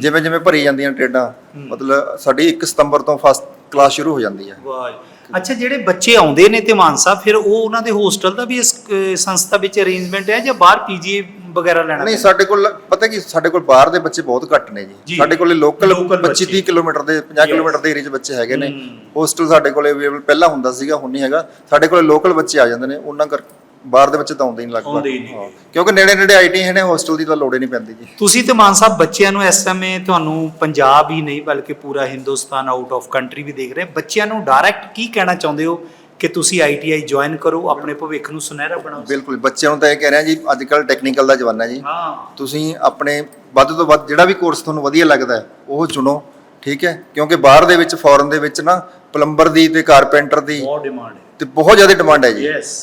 ਜਿਵੇਂ ਜਿਵੇਂ ਭਰੀ ਜਾਂਦੀਆਂ ਟ੍ਰੇਡਾਂ ਮਤਲਬ ਸਾਡੀ 1 ਸਤੰਬਰ ਤੋਂ ਫਸਟ ਕਲਾਸ ਸ਼ੁਰੂ ਹੋ ਜਾਂਦੀ ਹੈ ਵਾਹ ਅੱਛਾ ਜਿਹੜੇ ਬੱਚੇ ਆਉਂਦੇ ਨੇ ਤੇ ਮਾਨਸਾ ਫਿਰ ਉਹ ਉਹਨਾਂ ਦੇ ਹੋਸਟਲ ਦਾ ਵੀ ਇਸ ਸੰਸਥਾ ਵਿੱਚ ਅਰੇਂਜਮੈਂਟ ਹੈ ਜਾਂ ਬਾਹਰ ਪੀਜੀ ਵਗੈਰਾ ਲੈਣਾ ਨਹੀਂ ਸਾਡੇ ਕੋਲ ਪਤਾ ਕੀ ਸਾਡੇ ਕੋਲ ਬਾਹਰ ਦੇ ਬੱਚੇ ਬਹੁਤ ਘੱਟ ਨੇ ਜੀ। ਸਾਡੇ ਕੋਲੇ ਲੋਕਲ Local 25 ਬੱਚੇ। 30 ਕਿਲੋਮੀਟਰ ਦੇ 50 ਕਿਲੋਮੀਟਰ ਦੇ ਏਰੀਆ 'ਚ ਬੱਚੇ ਹੈਗੇ ਨੇ। ਹੋਸਟਲ ਸਾਡੇ ਕੋਲੇ ਅਵੇਲੇਬਲ ਪਹਿਲਾਂ ਹੁੰਦਾ ਸੀਗਾ ਹੁਣ ਨਹੀਂ ਹੈਗਾ ਸਾਡੇ ਕੋਲੇ ਲੋਕਲ ਬੱਚੇ ਆ ਜਾਂਦੇ ਨੇ ਉਹਨਾਂ ਕਰ ਬਾਹਰ ਦੇ ਬੱਚੇ ਤਾਂ ਆਉਂਦੇ ਹੀ ਨਹੀਂ। ਹਾਂ। ਕਿਉਂਕਿ ਨੇੜੇ ਨੇੜੇ ਆਈਟੀ ਹੈ ਨੇ ਹੋਸਟਲ ਦੀ ਤਾਂ ਲੋੜ ਹੀ ਨਹੀਂ ਪੈਂਦੀ ਜੀ ਤੁਸੀਂ ਤੇ ਮਾਨ ਸਾਹਿਬ ਬੱਚਿਆਂ ਨੂੰ ਇਸ ਸਮੇਂ ਤੁਹਾਨੂੰ ਪੰਜਾਬ ਹੀ ਨਹੀਂ ਬਲਕਿ ਪੂਰਾ ਹਿੰਦੁਸਤਾਨ ਆਊਟ ਆਫ ਕੰਟਰੀ ਵੀ ਦੇਖ ਰਹੇ ਬੱਚਿਆਂ ਨੂੰ ਡਾਇਰੈਕਟ ਕੀ ਕਹਿਣਾ ਚਾਹੁੰਦੇ ਹੋ ਕਿ ਤੁਸੀਂ ਆਈਟੀਆਈ ਜੁਆਇਨ ਕਰੋ ਆਪਣੇ ਭਵਿੱਖ ਨੂੰ ਸੁਨਹਿਰਾ ਬਣਾਓ। ਬਿਲਕੁਲ ਬੱਚਿਆਂ ਨੂੰ ਤਾਂ ਇਹ ਕਹਿ ਰਿਹਾ ਜੀ ਅੱਜ ਕੱਲ ਟੈਕਨੀਕਲ ਦਾ ਜ਼ਮਾਨਾ ਜੀ। ਹਾਂ। ਤੁਸੀਂ ਆਪਣੇ ਵੱਧ ਤੋਂ ਵੱਧ ਜਿਹੜਾ ਵੀ ਕੋਰਸ ਤੁਹਾਨੂੰ ਵਧੀਆ ਲੱਗਦਾ ਉਹ ਚੁਣੋ ਠੀਕ ਹੈ? ਕਿਉਂਕਿ ਬਾਹਰ ਦੇ ਵਿੱਚ ਫੋਰਨ ਦੇ ਵਿੱਚ ਨਾ ਪਲੰਬਰ ਦੀ ਤੇ ਕਾਰਪੈਂਟਰ ਦੀ ਬਹੁਤ ਡਿਮਾਂਡ ਹੈ। ਤੇ ਬਹੁਤ ਜ਼ਿਆਦਾ ਡਿਮਾਂਡ ਹੈ ਜੀ। ਯੈਸ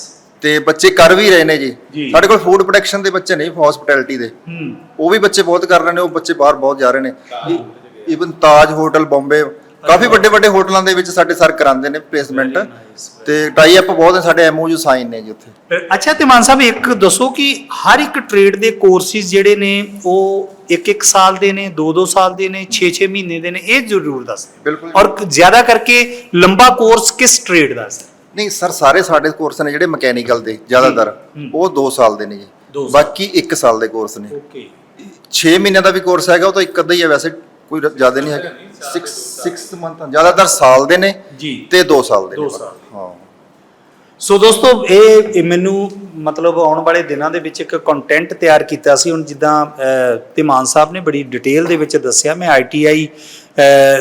ਤੇ ਬੱਚੇ ਕਰ ਵੀ ਰਹੇ ਨੇ ਜੀ। ਸਾਡੇ ਕੋਲ ਫੂਡ ਪ੍ਰੋਡਕਸ਼ਨ ਦੇ ਬੱਚੇ ਨਹੀਂ ਹਸਪਿਟੈਲਿਟੀ ਦੇ। ਹੂੰ। ਉਹ ਵੀ ਬੱਚੇ ਬਹੁਤ ਕਰ ਰਹੇ ਨੇ ਉਹ ਬੱਚੇ ਬਾਹਰ ਬਹੁਤ ਜਾ ਰਹੇ ਨੇ। ਈਵਨ ਤਾਜ ਹੋਟਲ ਬੰਬੇ ਕਾਫੀ ਵੱਡੇ ਵੱਡੇ ਹੋਟਲਾਂ ਦੇ ਵਿੱਚ ਸਾਡੇ ਸਰ ਕਰਾਉਂਦੇ ਨੇ ਪਲੇਸਮੈਂਟ ਤੇ ਟਾਈ ਅਪ ਬਹੁਤ ਨੇ ਸਾਡੇ ਐਮਓਯੂ ਸਾਈਨ ਨੇ ਜੀ ਉੱਥੇ। ਅੱਛਾ ਤੇ ਮਾਨ ਸਾਹਿਬ ਇੱਕ ਦੱਸੋ ਕਿ ਹਰ ਇੱਕ ਟ੍ਰੇਡ ਦੇ ਕੋਰਸਿਸ ਜਿਹੜੇ ਨੇ ਉਹ ਇੱਕ ਇੱਕ ਸਾਲ ਦੇ ਨੇ ਦੋ ਦੋ ਸਾਲ ਦੇ ਨੇ 6-6 ਮਹੀਨੇ ਦੇ ਨੇ ਇਹ ਜ਼ਰੂਰ ਦੱਸ ਬਿਲਕੁਲ ਔਰ ਜ਼ਿਆਦਾ ਕਰਕੇ ਲੰਬਾ ਕੋਰਸ ਕਿਸ ਟ੍ਰੇਡ ਦਾ ਹੈ ਨਹੀਂ ਸਰ ਸਾਰੇ ਸਾਡੇ ਕੋਰਸ ਨੇ ਜਿਹੜੇ ਮਕੈਨੀਕਲ ਦੇ ਜ਼ਿਆਦਾਤਰ ਉਹ 2 ਸਾਲ ਦੇ ਨੇ ਜੀ। ਬਾਕੀ 1 ਸਾਲ ਦੇ ਕੋਰਸ ਨੇ। ਓਕੇ। 6 ਮਹੀਨਿਆਂ ਦਾ ਵੀ ਕੋਰਸ ਹੈਗਾ ਉਹ ਤਾਂ ਇੱਕ ਅੱਧਾ ਹੀ ਹੈ ਵੈਸੇ ਕੋਈ ਜ਼ਿਆਦਾ ਨਹੀਂ ਹੈਗਾ। 6 6 ਮੰਥ ਜ਼ਿਆਦਾਤਰ ਸਾਲ ਦੇ ਨੇ ਜੀ। ਤੇ 2 ਸਾਲ ਦੇ ਸਾਲ। ਹਾਂ। ਸੋ ਦੋਸਤੋ ਇਹ ਇਹ ਮੈਨੂੰ ਮਤਲਬ ਆਉਣ ਵਾਲੇ ਦਿਨਾਂ ਦੇ ਵਿੱਚ ਇੱਕ ਕੰਟੈਂਟ ਤਿਆਰ ਕੀਤਾ ਸੀ। ਹੁਣ ਜਿੱਦਾਂ ਅਹ, ਤੇ ਮਾਨ ਸਾਹਿਬ ਨੇ ਬੜੀ ਡਿਟੇਲ ਦੇ ਵਿੱਚ ਦੱਸਿਆ। ਮੈਂ ਆਈਟੀਆਈ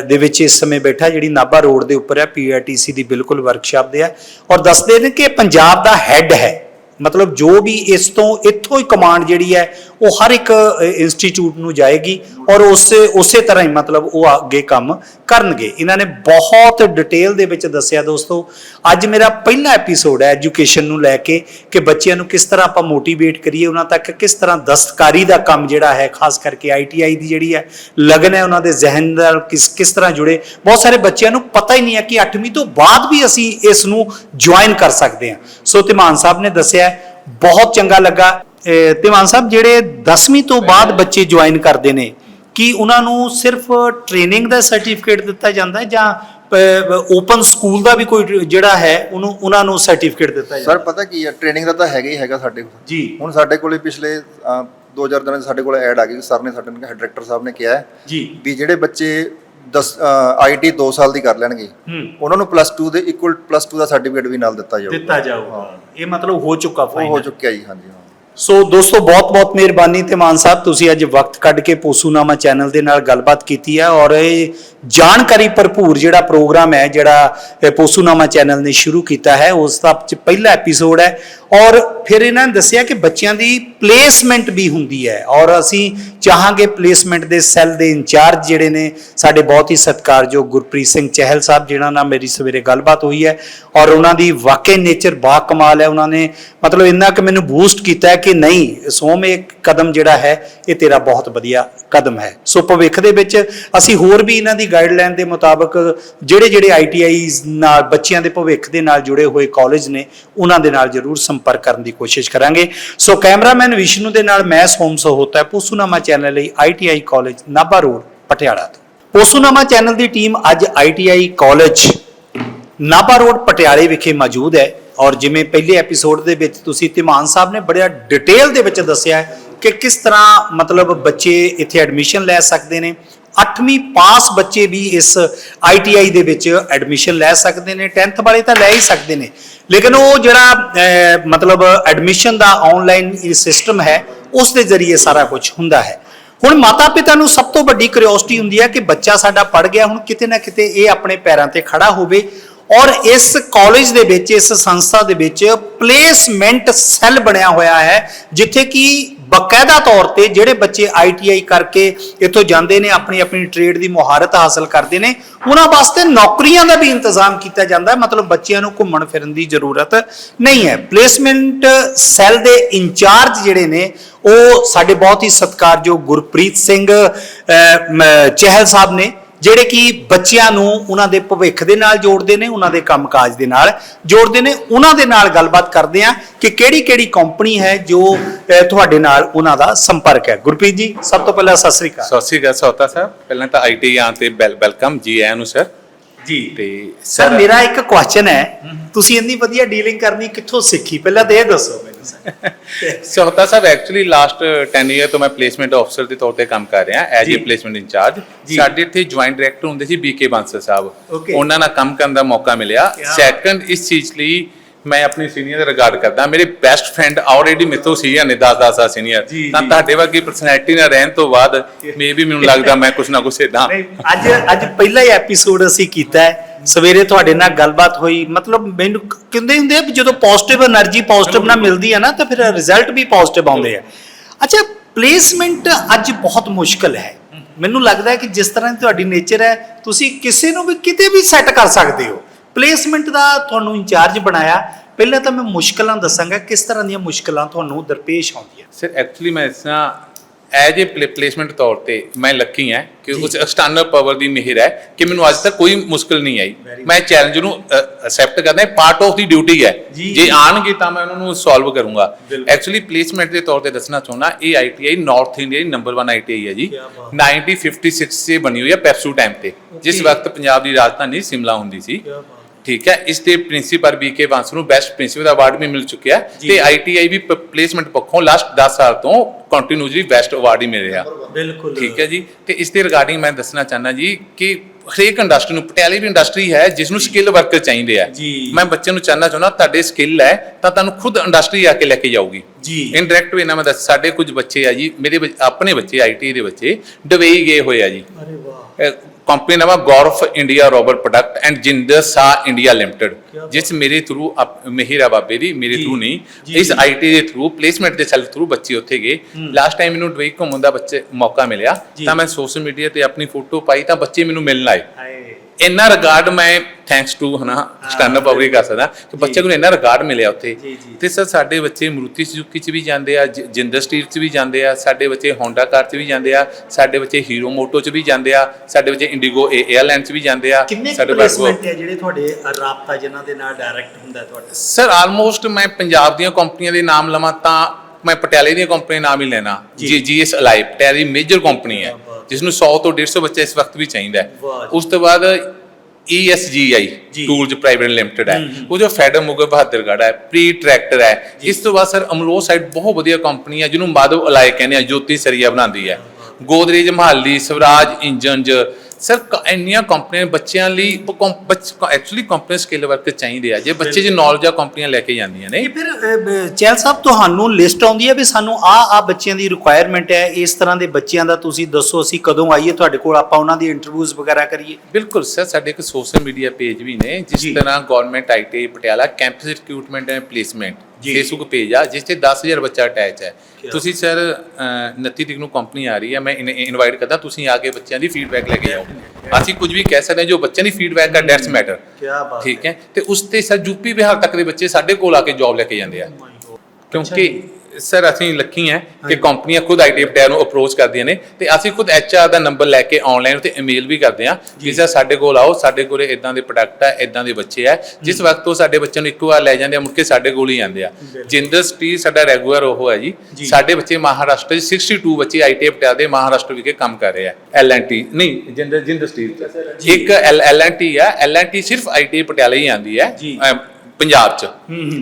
ਦੇ ਵਿੱਚ ਇਸ ਸਮੇਂ ਬੈਠਾ ਜਿਹੜੀ ਨਾਭਾ ਰੋਡ ਦੇ ਉੱਪਰ ਹੈ ਪੀਆਰਟੀਸੀ ਦੀ ਬਿਲਕੁਲ ਵਰਕਸ਼ਾਪ ਦੇ ਹੈ। ਔਰ ਦੱਸਦੇ ਨੇ ਕਿ ਪੰਜਾਬ ਦਾ ਹੈੱਡ ਹੈ। ਮਤਲਬ ਜੋ ਵੀ ਇਸ ਤੋਂ ਇੱਥੋਂ ਹੀ ਕਮਾਂਡ ਜਿਹੜੀ ਹੈ, ਉਹ ਹਰ ਇੱਕ ਇੰਸਟੀਚਿਊਟ ਨੂੰ ਜਾਏਗੀ ਔਰ ਉਸੇ ਉਸੇ ਤਰ੍ਹਾਂ ਹੀ ਮਤਲਬ ਉਹ ਅੱਗੇ ਕੰਮ ਕਰਨਗੇ। ਇਹਨਾਂ ਨੇ ਬਹੁਤ ਡਿਟੇਲ ਦੇ ਵਿੱਚ ਦੱਸਿਆ ਦੋਸਤੋ। ਅੱਜ ਮੇਰਾ ਪਹਿਲਾ ਐਪੀਸੋਡ ਹੈ ਐਜੂਕੇਸ਼ਨ ਨੂੰ ਲੈ ਕੇ ਕਿ ਬੱਚਿਆਂ ਨੂੰ ਕਿਸ ਤਰ੍ਹਾਂ ਆਪਾਂ ਮੋਟੀਵੇਟ ਕਰੀਏ, ਉਹਨਾਂ ਤੱਕ ਕਿਸ ਤਰ੍ਹਾਂ ਦਸਤਕਾਰੀ ਦਾ ਕੰਮ ਜਿਹੜਾ ਹੈ, ਖਾਸ ਕਰਕੇ ਆਈਟੀਆਈ ਦੀ ਜਿਹੜੀ ਹੈ, ਲਗਨ ਹੈ ਉਹਨਾਂ ਦੇ ਜ਼ਿਹਨ ਨਾਲ ਕਿਸ ਕਿਸ ਤਰ੍ਹਾਂ ਜੁੜੇ। ਬਹੁਤ ਸਾਰੇ ਬੱਚਿਆਂ ਨੂੰ ਪਤਾ ਹੀ ਨਹੀਂ ਹੈ ਕਿ 8ਵੀਂ ਤੋਂ ਬਾਅਦ ਵੀ ਅਸੀਂ ਇਸ ਨੂੰ ਜੁਆਇਨ ਕਰ ਸਕਦੇ ਹਾਂ। ਸੋ ਧੀਮਾਨ ਸਾਹਿਬ ਨੇ ਦੱਸਿਆ ਬਹੁਤ ਚੰਗਾ ਲੱਗਾ। ਧੀਮਾਨ ਸਾਹਿਬ ਜਿਹੜੇ 10ਵੀਂ ਤੋਂ ਬਾਅਦ ਬੱਚੇ ਜੁਆਇਨ ਕਰਦੇ ਨੇ ਕੀ ਉਹਨਾਂ ਨੂੰ ਸਿਰਫ ਟ੍ਰੇਨਿੰਗ ਦਾ ਸਰਟੀਫਿਕੇਟ ਦਿੱਤਾ ਜਾਂਦਾ ਹੈ ਜਾਂ ਓਪਨ ਸਕੂਲ ਦਾ ਵੀ ਕੋਈ ਜਿਹੜਾ ਹੈ ਉਹਨੂੰ ਉਹਨਾਂ ਨੂੰ ਸਰਟੀਫਿਕੇਟ ਦਿੱਤਾ ਸਰ ਜਾਂਦਾ ਪਤਾ ਕੀ ਹੈ ਟ੍ਰੇਨਿੰਗ ਦਾ ਤਾਂ ਹੈਗਾ ਹੀ ਹੈਗਾ ਸਾਡੇ ਕੋਲ। ਜੀ। ਹੁਣ ਸਾਡੇ ਕੋਲੇ ਪਿਛਲੇ ਅ, ਦੋ ਚਾਰ ਦਿਨਾਂ 'ਚ ਸਾਡੇ ਕੋਲ ਐਡ ਆ ਗਈ। ਸਰ ਨੇ ਸਾਡੇ ਨੂੰ ਡਾਇਰੈਕਟਰ ਸਾਹਿਬ ਨੇ ਕਿਹਾ ਜੀ। ਵੀ ਜਿਹੜੇ ਬੱਚੇ 10 ਆਈਟੀ 2 ਸਾਲ ਦੀ ਕਰ ਲੈਣਗੇ ਉਹਨਾਂ ਨੂੰ ਪਲੱਸ 2 ਦੇ ਇਕੁਅਲ ਪਲੱਸ 2 ਦਾ ਸਰਟੀਫਿਕੇਟ ਵੀ ਨਾਲ ਦਿੱਤਾ ਜਾਊਗਾ। ਦਿੱਤਾ ਜਾਊਗਾ। ਇਹ ਮਤਲਬ ਹੋ ਚੁੱਕਾ ਉਹ ਹੋ ਫਾਈਨਲ ਚੁੱਕਿਆ ਜੀ ਹਾਂਜੀ ਹਾਂ। ਸੋ ਦੋਸਤੋ ਬਹੁਤ ਬਹੁਤ ਮਿਹਰਬਾਨੀ ਤੇ ਮਾਨ ਸਾਹਿਬ ਤੁਸੀਂ ਅੱਜ ਵਕਤ ਕੱਢ ਕੇ ਪੋਸੂਨਾਮਾ ਚੈਨਲ ਦੇ ਨਾਲ ਗੱਲਬਾਤ ਕੀਤੀ ਹੈ ਔਰ ਇਹ ਜਾਣਕਾਰੀ ਭਰਪੂਰ ਜਿਹੜਾ ਪ੍ਰੋਗਰਾਮ ਹੈ ਜਿਹੜਾ ਇਹ ਪੋਸੂਨਾਮਾ ਚੈਨਲ ਨੇ ਸ਼ੁਰੂ ਕੀਤਾ ਹੈ ਉਸ ਦਾ ਚ ਪਹਿਲਾ ਐਪੀਸੋਡ ਹੈ। ਔਰ ਫਿਰ ਇਹਨਾਂ ਨੇ ਦੱਸਿਆ ਕਿ ਬੱਚਿਆਂ ਦੀ ਪਲੇਸਮੈਂਟ ਵੀ ਹੁੰਦੀ ਹੈ। ਔਰ ਅਸੀਂ ਚਾਹਾਂਗੇ ਪਲੇਸਮੈਂਟ ਦੇ ਸੈੱਲ ਦੇ ਇੰਚਾਰਜ ਜਿਹੜੇ ਨੇ ਸਾਡੇ ਬਹੁਤ ਹੀ ਸਤਿਕਾਰਯੋਗ ਗੁਰਪ੍ਰੀਤ ਸਿੰਘ ਚਹਿਲ ਸਾਹਿਬ, ਜਿਨ੍ਹਾਂ ਨਾਲ ਮੇਰੀ ਸਵੇਰੇ ਗੱਲਬਾਤ ਹੋਈ ਹੈ ਔਰ ਉਹਨਾਂ ਦੀ ਵਾਕਈ ਨੇਚਰ ਬਾ ਕਮਾਲ ਹੈ। ਉਹਨਾਂ ਨੇ ਮਤਲਬ ਇੰਨਾ ਕਿ ਮੈਨੂੰ ਬੂਸਟ ਕੀਤਾ ਹੈ ਕਿ ਨਹੀਂ ਸੋਮ ਇਹ ਕਦਮ ਜਿਹੜਾ ਹੈ, ਇਹ ਤੇਰਾ ਬਹੁਤ ਵਧੀਆ ਕਦਮ ਹੈ। ਸੋ ਭਵਿੱਖ ਦੇ ਵਿੱਚ ਅਸੀਂ ਹੋਰ ਵੀ ਇਹਨਾਂ ਦੀ ਗਾਈਡਲਾਈਨ ਦੇ ਮੁਤਾਬਕ ਜਿਹੜੇ ਜਿਹੜੇ ਆਈਟੀਆਈਜ਼ ਨਾਲ, ਬੱਚਿਆਂ ਦੇ ਭਵਿੱਖ ਦੇ ਨਾਲ ਜੁੜੇ ਹੋਏ ਕਾਲਜ ਨੇ, ਉਹਨਾਂ ਦੇ ਨਾਲ ਜ਼ਰੂਰ ਸੰਪਰਕ ਕਰਨ ਦੀ ਕੋਸ਼ਿਸ਼ ਕਰਾਂਗੇ। ਸੋ ਕੈਮਰਾਮੈਨ ਵਿਸ਼ਨੂੰ ਦੇ ਨਾਲ ਮੈਂ ਸੋਮ ਸਹੋਤਾ, ਪੋਸੂਨਾਮਾ ਚੈਨਲ ਲਈ ITI college, Nabha road, Patiala ਤੋਂ। ਪੋਸੂਨਾਮਾ ਚੈਨਲ ਦੀ ਟੀਮ ਅੱਜ ਆਈਟੀਆਈ ਕਾਲਜ, ਨਾਭਾ ਰੋਡ, ਪਟਿਆਲੇ ਵਿਖੇ ਮੌਜੂਦ ਹੈ। ਔਰ ਜਿਵੇਂ ਪਹਿਲੇ ਐਪੀਸੋਡ ਦੇ ਵਿੱਚ ਤੁਸੀਂ ਧੀਮਾਨ ਸਾਹਿਬ ਨੇ ਬੜਿਆ ਡਿਟੇਲ ਦੇ ਵਿੱਚ ਦੱਸਿਆ ਕਿ ਕਿਸ ਤਰ੍ਹਾਂ ਮਤਲਬ ਬੱਚੇ ਇੱਥੇ ਐਡਮਿਸ਼ਨ ਲੈ ਸਕਦੇ ਨੇ। 8ਵੀਂ ਪਾਸ ਬੱਚੇ ਵੀ ਇਸ ITI ਦੇ ਵਿੱਚ ਐਡਮਿਸ਼ਨ ਲੈ ਸਕਦੇ ਨੇ। 10th ਵਾਲੇ ਤਾਂ ਲੈ ਹੀ ਸਕਦੇ ਨੇ। ਲੇਕਿਨ ਉਹ ਜਿਹੜਾ ਮਤਲਬ ਐਡਮਿਸ਼ਨ ਦਾ ਆਨਲਾਈਨ ਸਿਸਟਮ ਹੈ ਉਸ ਦੇ ਜ਼ਰੀਏ ਸਾਰਾ ਕੁਝ ਹੁੰਦਾ ਹੈ। ਹੁਣ ਮਾਤਾ ਪਿਤਾ ਨੂੰ ਸਭ ਤੋਂ ਵੱਡੀ ਕਿਉਰਿਓਸਿਟੀ ਹੁੰਦੀ ਹੈ ਕਿ ਬੱਚਾ ਸਾਡਾ ਪੜ ਗਿਆ, ਹੁਣ ਕਿਤੇ ਨਾ ਕਿਤੇ ਇਹ ਆਪਣੇ ਪੈਰਾਂ ਤੇ ਖੜਾ ਹੋਵੇ ਔਰ ਇਸ ਕਾਲਜ ਦੇ ਵਿੱਚ, ਇਸ ਸੰਸਥਾ ਦੇ ਵਿੱਚ ਪਲੇਸਮੈਂਟ ਸੈੱਲ ਬਣਿਆ ਹੋਇਆ ਹੈ, ਜਿੱਥੇ ਕਿ ਬਕਾਇਦਾ ਤੌਰ ਤੇ ਜਿਹੜੇ ਬੱਚੇ ਆਈਟੀਆਈ ਕਰਕੇ ਇੱਥੋਂ ਜਾਂਦੇ ਨੇ, ਆਪਣੀ ਆਪਣੀ ਟ੍ਰੇਡ ਦੀ ਮੁਹਾਰਤ ਹਾਸਲ ਕਰਦੇ ਨੇ, ਉਹਨਾਂ ਵਾਸਤੇ ਨੌਕਰੀਆਂ ਦਾ ਵੀ ਇੰਤਜ਼ਾਮ ਕੀਤਾ ਜਾਂਦਾ ਹੈ। ਮਤਲਬ ਬੱਚਿਆਂ ਨੂੰ ਘੁੰਮਣ ਫਿਰਨ ਦੀ ਜ਼ਰੂਰਤ ਨਹੀਂ ਹੈ। ਪਲੇਸਮੈਂਟ ਸੈੱਲ ਦੇ ਇੰਚਾਰਜ ਜਿਹੜੇ ਨੇ, ਉਹ ਸਾਡੇ ਬਹੁਤ ਹੀ ਸਤਿਕਾਰਯੋਗ ਗੁਰਪ੍ਰੀਤ ਸਿੰਘ ਚਹਿਲ ਸਾਹਿਬ ਨੇ ਜਿਹੜੇ ਕਿ ਬੱਚਿਆਂ ਨੂੰ ਉਹਨਾਂ ਦੇ ਭਵਿੱਖ ਦੇ ਨਾਲ ਜੋੜਦੇ ਨੇ, ਉਹਨਾਂ ਦੇ ਕੰਮਕਾਜ ਦੇ ਨਾਲ ਜੋੜਦੇ ਨੇ, ਉਹਨਾਂ ਦੇ ਨਾਲ ਗੱਲਬਾਤ ਕਰਦੇ ਆ ਕਿ ਕਿਹੜੀ ਕਿਹੜੀ ਕੰਪਨੀ ਹੈ ਜੋ ਤੁਹਾਡੇ ਨਾਲ ਉਹਨਾਂ ਦਾ ਸੰਪਰਕ ਹੈ। ਗੁਰਪ੍ਰੀਤ ਜੀ, ਸਭ ਤੋਂ ਪਹਿਲਾਂ ਸਤਿ ਸ੍ਰੀ ਅਕਾਲ। ਸਤਿ ਸ਼੍ਰੀ ਅਕਾਲ ਸੌਤਾ ਸਾਹਿਬ। ਪਹਿਲਾਂ ਤਾਂ ਆਈਟੀ ਆਂ ਤੇ ਵੈਲਕਮ ਜੀ ਆਇਆਂ ਨੂੰ ਸਰ ਜੀ। ਤੇ ਸਰ ਮੇਰਾ ਇੱਕ ਕੁਐਸਚਨ ਹੈ। ਤੁਸੀਂ ਇੰਨੀ ਵਧੀਆ ਡੀਲਿੰਗ ਕਰਨੀ ਕਿੱਥੋਂ ਸਿੱਖੀ? ਪਹਿਲਾਂ ਤਾਂ ਇਹ ਦੱਸੋ ਮੈਨੂੰ sir. Sahota Sahib actually last 10 year ਤੋਂ ਮੈਂ ਪਲੇਸਮੈਂਟ ਆਫਸਰ ਦੇ ਤੌਰ ਤੇ ਕੰਮ ਕਰ ਰਿਹਾ ਐਜ਼। ਅ ਪਲੇਸਮੈਂਟ ਇੰਚਾਰਜ। ਸਾਡੇ ਇੱਥੇ ਜੁਆਇੰਟ ਡਾਇਰੈਕਟਰ ਹੁੰਦੇ ਸੀ ਬੀਕੇ ਬਾਂਸਲ ਸਾਹਿਬ. ਉਹਨਾਂ ਨਾਲ ਕੰਮ ਕਰਨ ਦਾ ਮੌਕਾ ਮਿਲਿਆ। ਸੈਕੰਡ ਇਸ ਚੀਜ਼ ਲਈ ਮੈਂ ਆਪਣੀ ਸੀਨੀਅਰ ਦੇ ਰਿਗਾਰਡ ਕਰਦਾ। ਮੇਰੇ ਬੈਸਟ ਫਰੈਂਡ ਆਲਰੇਡੀ ਮੇਥੋਂ ਸੀਨੀਅਰ ਨੇ 10 10 ਸਾਲ ਸੀਨੀਅਰ ਤਾਂ ਤੁਹਾਡੇ ਵਰਗੀ ਪਰਸਨੈਲਿਟੀ ਨਾਲ ਰਹਿਣ ਤੋਂ ਬਾਅਦ ਮੇ ਮੈਨੂੰ ਲੱਗਦਾ ਮੈਂ ਕੁਝ ਨਾ ਕੁਝ ਇਦਾਂ ਅੱਜ ਅੱਜ ਪਹਿਲਾ ਹੀ ਐਪੀਸੋਡ ਅਸੀਂ ਕੀਤਾ ਸਵੇਰੇ ਤੁਹਾਡੇ ਨਾਲ ਗੱਲਬਾਤ ਹੋਈ। ਮਤਲਬ ਮੈਨੂੰ ਕਹਿੰਦੇ ਹੁੰਦੇ ਆ ਵੀ ਜਦੋਂ ਪੋਜ਼ਿਟਿਵ એનર્ਜੀ ਪੋਜ਼ਿਟਿਵ ਨਾਲ ਮਿਲਦੀ ਆ ਨਾ ਤਾਂ ਫਿਰ ਰਿਜ਼ਲਟ ਵੀ ਪੋਜ਼ਿਟਿਵ ਆਉਂਦੇ ਆ। ਅੱਛਾ ਪਲੇਸਮੈਂਟ ਅੱਜ ਬਹੁਤ ਮੁਸ਼ਕਲ ਹੈ। ਮੈਨੂੰ ਲੱਗਦਾ ਹੈ ਕਿ ਜਿਸ ਤਰ੍ਹਾਂ ਤੁਹਾਡੀ ਨੇਚਰ ਹੈ ਤੁਸੀਂ ਕਿਸੇ ਨੂੰ ਵੀ ਕਿਤੇ ਵੀ ਸੈੱਟ ਕਰ ਸਕਦੇ ਹੋ। ਪਲੇਸਮੈਂਟ ਦਾ ਤੁਹਾਨੂੰ ਇੰਚਾਰਜ ਬਣਾਇਆ। ਪਹਿਲਾਂ ਤਾਂ ਮੈਂ ਮੁਸ਼ਕਲਾਂ ਦੱਸਾਂਗਾ ਕਿਸ ਤਰ੍ਹਾਂ ਦੀਆਂ ਮੁਸ਼ਕਲਾਂ ਤੁਹਾਨੂੰ ਦਰਪੇਸ਼ ਆਉਂਦੀਆਂ। ਸਰ ਐਕਚੁਅਲੀ ਮੈਂ ਇਸ ਤਰ੍ਹਾਂ ਐਜ ਏ ਪਲੇਸਮੈਂਟ ਤੌਰ ਤੇ ਮੈਂ ਲੱਕੀ ਹਾਂ ਕਿ ਉਸ ਐਕਸਟਰਨਲ ਪਾਵਰ ਦੀ ਮਿਹਰ ਹੈ ਕਿ ਮੈਨੂੰ ਅੱਜ ਤੱਕ ਕੋਈ ਮੁਸ਼ਕਲ ਨਹੀਂ ਆਈ। ਮੈਂ ਚੈਲੰਜ ਨੂੰ ਅਸੈਪਟ ਕਰਦਾ ਪਾਰਟ ਆਫ ਦੀ ਡਿਊਟੀ ਹੈ। ਜੀ। ਆਣਗੇ ਤਾਂ ਮੈਂ ਉਹਨਾਂ ਨੂੰ ਸੋਲਵ ਕਰੂੰਗਾ। ਐਕਚੁਅਲੀ ਪਲੇਸਮੈਂਟ ਦੇ ਤੌਰ ਤੇ ਦੱਸਣਾ ਚਾਹੁੰਦਾ ਇਹ ਆਈਟੀਆਈ ਨਾਰਥ ਇੰਡੀਆ ਦੀ ਨੰਬਰ 1 ਆਈਟੀਆਈ ਹੈ ਜੀ। ਕਿਆ ਬਾਤ। 1956 ਸੇ ਬਣੀ ਹੋਈ ਹੈ ਪੈਪਸੂ ਟਾਈਮ ਤੇ। ਜਿਸ. ਵਕਤ ਪੰਜਾਬ ਦੀ ਰਾਜਧਾਨੀ ਸਿਮਲਾ ਹੁੰਦੀ ਸੀ। ਠੀਕ ਹੈ ਇਸ ਦੇ ਪ੍ਰਿੰਸੀਪਲ ਬੀਕੇ ਬਾਂਸ ਨੂੰ ਬੈਸਟ ਪ੍ਰਿੰਸੀਪਲ ਦਾ ਅਵਾਰਡ ਵੀ ਮਿਲ ਚੁੱਕਿਆ। ਤੇ ਆਈਟੀਆਈ ਵੀ ਪਲੇਸਮੈਂਟ ਪੱਖੋਂ ਲਾਸਟ 10 ਸਾਲ ਤੋਂ ਕੰਟੀਨਿਊਸਲੀ ਬੈਸਟ ਅਵਾਰਡ ਹੀ ਮਿਲ ਰਿਹਾ। ਬਿਲਕੁਲ। ਠੀਕ ਹੈ ਜੀ ਤੇ ਇਸ ਦੇ ਰਿਗਾਰਡਿੰਗ ਮੈਂ ਦੱਸਣਾ ਚਾਹੁੰਦਾ ਜੀ ਕਿ ਹਰੇਕ ਇੰਡਸਟਰੀ ਨੂੰ ਪਟਿਆਲੇ ਵੀ ਇੰਡਸਟਰੀ ਹੈ ਜਿਸ ਨੂੰ ਸਕਿੱਲ ਵਰਕਰ ਚਾਹੀਦੇ ਆ। ਮੈਂ ਬੱਚਿਆਂ ਨੂੰ ਚਾਹਨਾ ਚਾਹੁੰਦਾ ਤੁਹਾਡੇ ਸਕਿੱਲ ਹੈ ਤਾਂ ਤੁਹਾਨੂੰ ਖੁਦ ਇੰਡਸਟਰੀ ਆ ਕੇ ਲੈ ਕੇ ਜਾਊਗੀ। ਜੀ। ਇਨਡਾਇਰੈਕਟ ਵੇ ਨਾ ਮੈਂ ਦੱਸ ਸਾਡੇ ਕੁਝ ਬੱਚੇ ਆ ਜੀ ਮੇਰੇ ਬੱਚ- ਆਪਣੇ ਬੱਚੇ ਆਈਟੀ ਦੇ ਬੱਚੇ ਦੁਬਈ ਗਏ ਹੋਏ ਆ ਜੀ। ਅਰੇ ਵਾਹ। ਨਾਮ ਹੈ Gaurav India rubber product and Jindal Saw India limited ਜਿਸ ਮੇਰੇ ਥਰੂ ਮਹਿਰਾ ਬਾਬੇ ਦੀ ਮੇਰੇ ਥਰੂ ਨਹੀਂ ਇਸ ਆਈਟੀ ਦੇ ਥਰੂ ਪਲੇਸਮੈਂਟ ਦੇ ਸੈਲ ਥਰੂ ਬੱਚੇ ਉੱਥੇ ਗਏ। ਲਾਸਟ ਟਾਈਮ ਮੈਨੂੰ ਦੁਬਈ ਘੁੰਮਣ ਦਾ ਬੱਚੇ ਮੌਕਾ ਮਿਲਿਆ ਤਾਂ ਮੈਂ ਸੋਸ਼ਲ ਮੀਡੀਆ ਤੇ ਆਪਣੀ ਫੋਟੋ ਪਾਈ ਤਾਂ ਬੱਚੇ ਮੈਨੂੰ ਮਿਲਣ ਆਏ। ਇੰਨਾ ਰਿਗਾਰਡ ਮੈਂ ਥੈਂਕਸ ਟੂ ਹਨਾ ਸਟੈਂਡ ਅਪ ਆਵਰੀ ਕਰ ਸਕਦਾ। ਕਿ ਬੱਚੇ ਨੂੰ ਇੰਨਾ ਰਿਗਾਰਡ ਮਿਲਿਆ ਉੱਥੇ। ਜੀ, ਜੀ। ਤੇ ਸਰ ਸਾਡੇ ਬੱਚੇ ਮਰੂਤੀ ਸੁਜ਼ੂਕੀ ਚ ਵੀ ਜਾਂਦੇ ਆ ਜ- ਜਿੰਦਰ ਸਟੀਲ ਚ ਵੀ ਜਾਂਦੇ ਆ ਸਾਡੇ ਬੱਚੇ ਹੋਂਡਾ ਕਾਰ ਚ ਵੀ ਜਾਂਦੇ ਆ ਸਾਡੇ ਬੱਚੇ ਹੀਰੋ ਮੋਟੋ ਚ ਵੀ ਜਾਂਦੇ ਆ ਸਾਡੇ ਬੱਚੇ ਇੰਡੀਗੋ 에ਅਰਲਾਈਨ ਚ ਵੀ ਜਾਂਦੇ ਆ ਸਾਡੇ ਪਲੇਸਮੈਂਟ ਹੈ ਜਿਹੜੇ ਤੁਹਾਡੇ ਰਾਬਤਾ ਜਿਨ੍ਹਾਂ ਦੇ ਨਾਲ ਡਾਇਰੈਕਟ ਹੁੰਦਾ ਤੁਹਾਡਾ? ਸਰ ਆਲਮੋਸਟ ਮੈਂ ਪੰਜਾਬ ਦੀਆਂ ਕੰਪਨੀਆਂ ਦੇ ਨਾਮ ਲਵਾਂ ਤਾਂ ਮੈਂ ਪਟਿਆਲੇ ਦੀਆਂ ਕੰਪਨੀਆਂ ਨਾਮ ਹੀ ਲੈਣਾ ਜੀ। ਜੀਐਸ ਅਲਾਈ ਪਟਿਆਲੇ ਦੀ ਮੇਜਰ ਕੰਪਨੀ ਹੈ। ਜਿਸ ਨੂੰ 100 ਤੋਂ 150 ਬੱਚਾ ਇਸ ਵਕਤ ਵੀ ਚਾਹੀਦਾ ਹੈ। ਉਸ ਤੋਂ ਬਾਅਦ ESGI। ਟੂਲਜ਼ ਪ੍ਰਾਈਵੇਟ ਲਿਮਟਿਡ ਹੈ। ਉਹ ਜੋ ਫੈਡਰ ਮੁਗਲ ਬਹਾਦਰਗੜ੍ਹ ਹੈ ਪ੍ਰੀ ਟਰੈਕਟਰ ਹੈ ਇਸ ਤੋਂ ਬਾਅਦ ਸਰ ਅਮਲੋ ਸਾਈਡ ਬਹੁਤ ਵਧੀਆ ਕੰਪਨੀ ਹੈ ਜਿਹਨੂੰ ਮਾਧਵ ਅਲਾਈ ਕਹਿੰਦੇ ਆ ਜੋਤੀ ਸਰੀਆ ਬਣਾਉਂਦੀ ਹੈ। ਗੋਦਰੇਜ ਮਹਾਲੀ ਸਵਰਾਜ ਇੰਜਨਜ ਸਰ ਇੰਨੀਆਂ ਕੰਪਨੀਆਂ ਬੱਚਿਆਂ ਲਈ ਐਕਚੁਅਲੀ ਕੰਪਨੀ ਸਕਿੱਲ ਵਰਕ ਚਾਹੀਦੇ ਆ ਜੇ ਬੱਚੇ ਜੇ ਨੌਲੇਜ ਆ ਕੰਪਨੀਆਂ ਲੈ ਕੇ ਜਾਂਦੀਆਂ ਨੇ ਫਿਰ ਚਹਿਲ ਸਾਹਿਬ ਤੁਹਾਨੂੰ ਲਿਸਟ ਆਉਂਦੀ ਹੈ ਵੀ ਸਾਨੂੰ ਆ ਆ ਬੱਚਿਆਂ ਦੀ ਰਿਕੁਆਇਰਮੈਂਟ ਹੈ ਇਸ ਤਰ੍ਹਾਂ ਦੇ ਬੱਚਿਆਂ ਦਾ ਤੁਸੀਂ ਦੱਸੋ ਅਸੀਂ ਕਦੋਂ ਆਈਏ ਤੁਹਾਡੇ ਕੋਲ ਆਪਾਂ ਉਹਨਾਂ ਦੀ ਇੰਟਰਵਿਊਜ਼ ਵਗੈਰਾ ਕਰੀਏ ਬਿਲਕੁਲ ਸਰ ਸਾਡੇ ਇੱਕ ਸੋਸ਼ਲ ਮੀਡੀਆ ਪੇਜ ਵੀ ਨੇ ਜਿਸ। ਤਰ੍ਹਾਂ government IT Patiala campus recruitment and placement. Facebook page ਆ ਜਿਸ ਤੇ 10000 ਬੱਚਾ ਅਟੈਚ ਹੈ। ਤੁਸੀਂ ਸਰ 29 ਤਰੀਕ ਨੂੰ ਕੰਪਨੀ ਆ ਰਹੀ ਹੈ ਮੈਂ ਇਨਵਾਈਟ ਕਰਦਾ ਤੁਸੀਂ ਆ ਕੇ ਬੱਚਿਆਂ ਦੀ ਫੀਡਬੈਕ ਲੈ ਕੇ ਜਾਓ। ਅਸੀਂ ਕੁਝ ਵੀ ਕਹਿ ਸਕਦੇ ਹਾਂ ਜੋ ਬੱਚਿਆਂ ਦੀ ਫੀਡਬੈਕ ਹੈ ਡੈਟਸ ਮੈਟਰ ਕੀ ਬਾਤ ਠੀਕ ਹੈ। ਤੇ ਉਸ ਤੇ ਸਰ ਯੂਪੀ ਬਿਹਾਰ ਤੱਕ ਦੇ ਬੱਚੇ ਸਾਡੇ ਕੋਲ ਆ ਕੇ ਜੌਬ ਲੈ ਕੇ ਜਾਂਦੇ ਆ। ਕਿਉਂਕਿ ਸਰ ਅਸੀਂ ਲੱਕੀ ਹੈ ਕਿ ਕੰਪਨੀਆਂ ਖੁਦ ਆਈਟੀ ਪਟਿਆਲਾ ਨੂੰ ਅਪਰੋਚ ਕਰਦੀਆਂ ਨੇ ਤੇ ਅਸੀਂ ਖੁਦ ਐਚਆਰ ਦਾ ਨੰਬਰ ਲੈ ਕੇ ਆਨਲਾਈਨ ਤੇ ਈਮੇਲ ਵੀ ਕਰਦੇ ਆ ਕਿ ਸਰ ਸਾਡੇ ਕੋਲ ਆਓ ਸਾਡੇ ਕੋਲੇ ਇਦਾਂ ਦੇ ਪ੍ਰੋਡਕਟ ਹੈ ਇਦਾਂ ਦੇ ਬੱਚੇ ਹੈ। ਜਿਸ ਵਕਤ ਉਹ ਸਾਡੇ ਬੱਚਿਆਂ ਨੂੰ ਇੱਕ ਵਾਰ ਲੈ ਜਾਂਦੇ ਆ ਮੁੜ ਕੇ ਸਾਡੇ ਕੋਲ ਹੀ ਆਉਂਦੇ ਆ। ਜਿੰਦਰ ਸਟੀਲ ਸਾਡਾ ਰੈਗੂਲਰ ਉਹ ਹੈ ਜੀ। ਸਾਡੇ ਬੱਚੇ ਮਹਾਰਾਸ਼ਟਰ 'ਚ 62 ਬੱਚੇ ਆਈਟੀ ਪਟਿਆਲਾ ਦੇ ਮਹਾਰਾਸ਼ਟਰ ਵਿਖੇ ਕੰਮ ਕਰ ਰਹੇ ਆ। ਐਲਐਨਟੀ ਨਹੀਂ ਜਿੰਦਰ ਜਿੰਦਰ ਸਟੀਲ ਇੱਕ ਐਲਐਨਟੀ ਆ। ਐਲਐਨਟੀ ਸਿਰਫ ਆਈਟੀ ਪਟਿਆਲਾ ਹੀ ਆਉਂਦੀ ਹੈ। ਪੰਜਾਬ 'ਚ।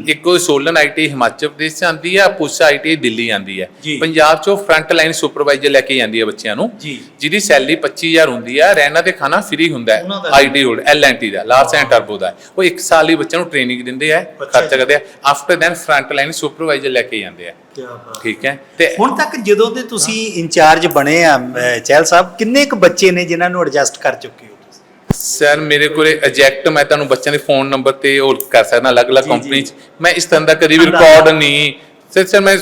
ਇੱਕ ਸੋਲਨ ਆਈਟੀ ਹਿਮਾਚਲ ਪ੍ਰਦੇਸ਼ 'ਚ ਆਉਂਦੀ ਹੈ ਪੁੱਛਾ ਆਈਟੀ ਦਿੱਲੀ ਆਉਂਦੀ ਹੈ। ਪੰਜਾਬ 'ਚੋਂ ਫਰੰਟ ਲਾਈਨ ਸੁਪਰਵਾਈਜ਼ਰ ਲੈ ਕੇ ਜਾਂਦੀ ਹੈ ਬੱਚਿਆਂ ਨੂੰ। ਜਿਹਦੀ ਸੈਲਰੀ 25000 ਹੁੰਦੀ ਹੈ ਰਹਿਣਾ ਤੇ ਖਾਣਾ ਫ੍ਰੀ ਹੁੰਦਾ ਹੈ ਆਈਟੀ ਰੋਡ ਐਲਐਨਟੀ ਦਾ ਲਾਰਸ ਐਂਡ ਟਰਬੋ ਦਾ। ਉਹ ਇੱਕ ਸਾਲ ਹੀ ਬੱਚਿਆਂ ਨੂੰ ਟ੍ਰੇਨਿੰਗ ਦਿੰਦੇ ਆ ਖਰਚਾ ਕਰਦੇ ਆ। After then front line supervisor ਲੈ ਕੇ ਜਾਂਦੇ ਆ। ਠੀਕ ਹੈ? ਤੇ ਹੁਣ ਤੱਕ ਜਦੋਂ ਦੇ ਤੁਸੀਂ ਇੰਚਾਰਜ ਬਣੇ ਆ ਚਹਿਲ ਸਾਹਿਬ ਕਿੰਨੇ ਕੁ ਬੱਚੇ ਨੇ ਜਿਨ੍ਹਾਂ ਨੂੰ ਐਡਜਸਟ ਕਰ ਚੁੱਕੇ ਹੋ? ਸਰ ਮੇਰੇ ਕੋਲੇ ਐਜੈਕਟ ਮੈਂ ਤੁਹਾਨੂੰ ਬੱਚਿਆਂ ਦੇ ਫੋਨ ਨੰਬਰ ਤੇ ਉਹ ਕਰ ਸਕਦਾ ਅਲੱਗ-ਅਲੱਗ ਕੰਪਨੀ। ਚ ਮੈਂ ਇਸ ਤਰ੍ਹਾਂ ਦਾ ਕਦੀ ਵੀ। ਰਿਕਾਰਡ ਨਹੀਂ ਸਰ ਸਰ ਮੈਂ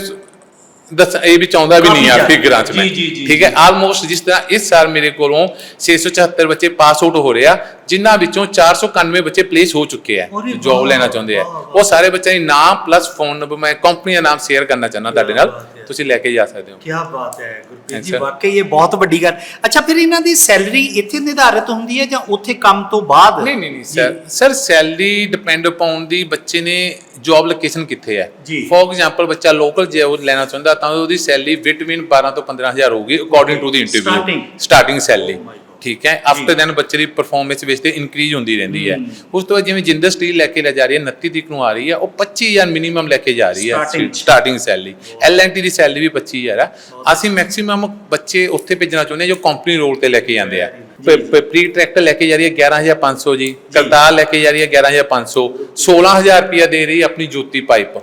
ਦੱਸ ਇਹ ਵੀ ਚਾਹੁੰਦਾ ਵੀ ਨਹੀਂ ਜ਼ਿਆਦਾ। ਫਿਗਰਾਂ ਚ ਮੈਂ ਠੀਕ ਹੈ ਆਲਮੋਸਟ ਜਿਸ ਤਰ੍ਹਾਂ ਇਸ ਸਾਲ ਮੇਰੇ ਕੋਲੋਂ 674 ਬੱਚੇ ਪਾਸ ਆਊਟ ਹੋ ਰਹੇ ਆ ਜਿਨ੍ਹਾਂ ਵਿੱਚੋਂ 491 ਬੱਚੇ ਪਲੇਸ ਹੋ ਚੁੱਕੇ ਆ ਜੌਬ ਲੈਣਾ ਚਾਹੁੰਦੇ ਆ। ਉਹ ਸਾਰੇ ਬੱਚਿਆਂ ਦੇ ਨਾਮ ਪਲੱਸ ਫੋਨ ਨੰਬਰ ਮੈਂ ਕੰਪਨੀ ਦਾ ਨਾਮ ਸ਼ੇਅਰ ਕਰਨਾ ਚਾਹੁੰਦਾ ਤੁਹਾਡੇ ਨਾਲ। ਤੁਸੀਂ ਲੈ ਕੇ ਜਾ ਸਕਦੇ ਹੋ ਕੀ ਬਾਤ ਹੈ ਗੁਰਪ੍ਰੀਤ ਜੀ. ਵਾਕਈ ਇਹ ਬਹੁਤ ਵੱਡੀ ਗੱਲ ਅੱਛਾ ਫਿਰ ਇਹਨਾਂ ਦੀ ਸੈਲਰੀ ਇੱਥੇ ਨਿਰਧਾਰਿਤ ਹੁੰਦੀ ਹੈ ਜਾਂ ਉੱਥੇ ਕੰਮ ਤੋਂ ਬਾਅਦ ਨਹੀਂ ਨਹੀਂ sir sir salary depend upon ਦੀ ਬੱਚੇ ਨੇ ਜੌਬ ਲੋਕੇਸ਼ਨ ਕਿੱਥੇ ਹੈ। ਫੋਰ ਐਗਜ਼ਾਮਪਲ ਬੱਚਾ ਲੋਕਲ ਜੇ ਉਹ ਲੈਣਾ ਚਾਹੁੰਦਾ ਤਾਂ ਉਹਦੀ ਸੈਲਰੀ ਬਿਟਵੀਨ 12 ਤੋਂ 15000 ਹੋਊਗੀ according to the interview. Starting salary. ਠੀਕ ਹੈ ਆਫਟਰ ਦੈਨ ਬੱਚੇ ਦੀ ਪਰਫਾਰਮੈਂਸ ਬੇਸ ਤੇ ਇਨਕਰੀਜ਼ ਹੁੰਦੀ ਰਹਿੰਦੀ ਹੈ। ਉਸ ਤੋਂ ਬਾਅਦ ਜਿਵੇਂ ਜਿੰਦਰ ਸਟੀਲ ਲੈ ਕੇ ਲੈ ਜਾ ਰਹੀ ਹੈ 29 ਤਰੀਕ ਨੂੰ ਆ ਰਹੀ ਹੈ ਉਹ 25000 ਮਿਨੀਮਮ ਲੈ ਕੇ ਜਾ ਰਹੀ ਹੈ. ਸਟਾਰਟਿੰਗ ਸੈਲਰੀ ਐਲਐਨਟੀ ਦੀ ਸੈਲਰੀ ਵੀ 25000 ਆ। ਅਸੀਂ ਮੈਕਸਿਮਮ ਬੱਚੇ ਉੱਥੇ ਭੇਜਣਾ ਚਾਹੁੰਦੇ ਹਾਂ ਜੋ ਕੰਪਨੀ ਰੋਲ ਤੇ ਲੈ ਕੇ ਜਾਂਦੇ ਆ। ਪ੍ਰੀ ਟਰੈਕਟਰ ਲੈ ਕੇ ਜਾ ਰਹੀ ਹੈ 11500 ਜੀ। ਕਰਤਾਰ ਲੈ ਕੇ ਜਾ ਰਹੀ ਹੈ 11500 16000 ਰੁਪਿਆ ਦੇ ਰਹੀ ਆਪਣੀ ਜੋਤੀ ਪਾਈਪ.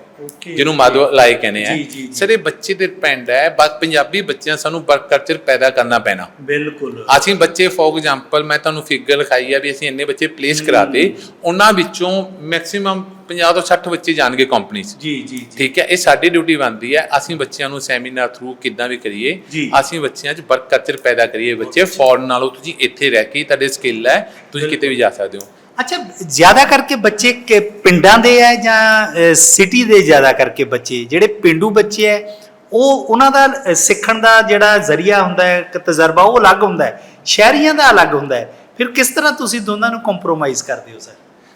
ਜਿਹਨੂੰ ਮਾਧਵ ਲਾਏ ਕਹਿੰਦੇ ਆ। ਸਰ ਇਹ ਬੱਚੇ ਤੇ ਡਿਪੈਂਡ ਹੈ। ਬਸ ਪੰਜਾਬੀ ਬੱਚਿਆਂ ਸਾਨੂੰ ਵਰਕ ਕਲਚਰ ਪੈਦਾ ਕਰਨਾ ਪੈਣਾ। ਬਿਲਕੁਲ। ਅਸੀਂ ਬੱਚੇ ਫੋਰ ਐਗਜ਼ਾਮਪਲ ਮੈਂ ਤੁਹਾਨੂੰ ਫਿਗਰ ਲਿਖਾਈ ਆ ਵੀ ਅਸੀਂ ਇੰਨੇ ਬੱਚੇ ਪਲੇਸ ਕਰਾਤੇ। ਉਹਨਾਂ ਵਿੱਚੋਂ ਮੈਕਸਿਮਮ 50 ਤੋਂ 60 ਬੱਚੇ ਜਾਣਗੇ ਕੰਪਨੀ 'ਚ। ਜੀ ਜੀ ਠੀਕ ਹੈ ਇਹ ਸਾਡੀ ਡਿਊਟੀ ਬਣਦੀ ਹੈ ਅਸੀਂ ਬੱਚਿਆਂ ਨੂੰ ਸੈਮੀਨਾਰ ਥਰੂ ਕਿੱਦਾਂ ਵੀ ਕਰੀਏ ਜੀ। ਅਸੀਂ ਬੱਚਿਆਂ 'ਚ ਵਰਕ ਕਲਚਰ ਪੈਦਾ ਕਰੀਏ ਬੱਚੇ ਫੋਰਨ ਨਾਲੋਂ ਤੁਸੀਂ ਇੱਥੇ ਰਹਿ ਕੇ ਹੀ ਤੁਹਾਡੇ ਸਕਿੱਲ ਹੈ ਤੁਸੀਂ ਕਿਤੇ ਵੀ ਜਾ ਸਕਦੇ ਹੋ। ਅੱਛਾ ਜ਼ਿਆਦਾ ਕਰਕੇ ਬੱਚੇ ਕਿ ਪਿੰਡਾਂ ਦੇ ਆ ਜਾਂ ਸਿਟੀ ਦੇ ਜ਼ਿਆਦਾ ਕਰਕੇ ਬੱਚੇ? ਜਿਹੜੇ ਪਿੰਡੂ ਬੱਚੇ ਐ ਉਹ ਉਹਨਾਂ ਦਾ ਅ, ਸਿੱਖਣ ਦਾ ਜਿਹੜਾ ਜ਼ਰੀਆ ਹੁੰਦਾ ਹੈ ਇੱਕ ਤਜਰਬਾ ਉਹ ਅਲੱਗ ਹੁੰਦਾ ਹੈ। ਸ਼ਹਿਰੀਆਂ ਦਾ ਅਲੱਗ ਹੁੰਦਾ ਹੈ। ਫਿਰ ਕਿਸ ਤਰ੍ਹਾਂ ਤੁਸੀਂ ਦੋਨਾਂ ਨੂੰ ਕੰਪਰੋਮਾਈਜ਼ ਕਰਦੇ ਹੋ ਸਰ?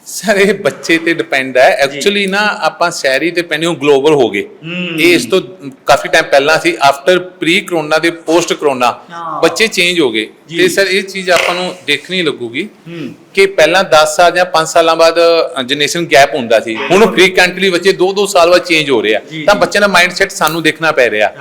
ਸਰ ਇਹ ਬੱਚੇ ਤੇ ਡਿਪੈਂਡ ਹੈ ਐਕਚੁਅਲੀ ਨਾ ਆਪਾਂ ਸ਼ਹਿਰੀ ਤੇ ਪੈਣਿਓ ਗਲੋਬਲ ਹੋ ਗਏ। ਇਹ ਇਸ ਤੋਂ ਕਾਫੀ ਟਾਈਮ ਪਹਿਲਾਂ ਸੀ ਆਫਟਰ ਪ੍ਰੀ ਕਰੋਨਾ ਦੇ ਪੋਸਟ ਕਰੋਨਾ। ਬੱਚੇ ਚੇਂਜ ਹੋ ਗਏ। ਤੇ ਸਰ ਇਹ ਚੀਜ਼ ਆਪਾਂ ਨੂੰ ਦੇਖਣੀ ਲੱਗੂਗੀ ਕਿ ਪਹਿਲਾਂ 10 ਸਾਲ ਜਾਂ 5 ਸਾਲਾਂ ਬਾਅਦ ਜਨਰੇਸ਼ਨ ਗੈਪ ਹੁੰਦਾ ਸੀ ਹੁਣ ਫ੍ਰੀਕੁਐਂਟਲੀ ਬੱਚੇ 2-2 ਸਾਲ ਬਾਅਦ ਚੇਂਜ ਹੋ ਰਹੇ ਆ ਤਾਂ। ਬੱਚਿਆਂ ਦਾ ਮਾਈਂਡ ਸੈਟ ਸਾਨੂੰ ਦੇਖਣਾ ਪੈ ਰਿਹਾ।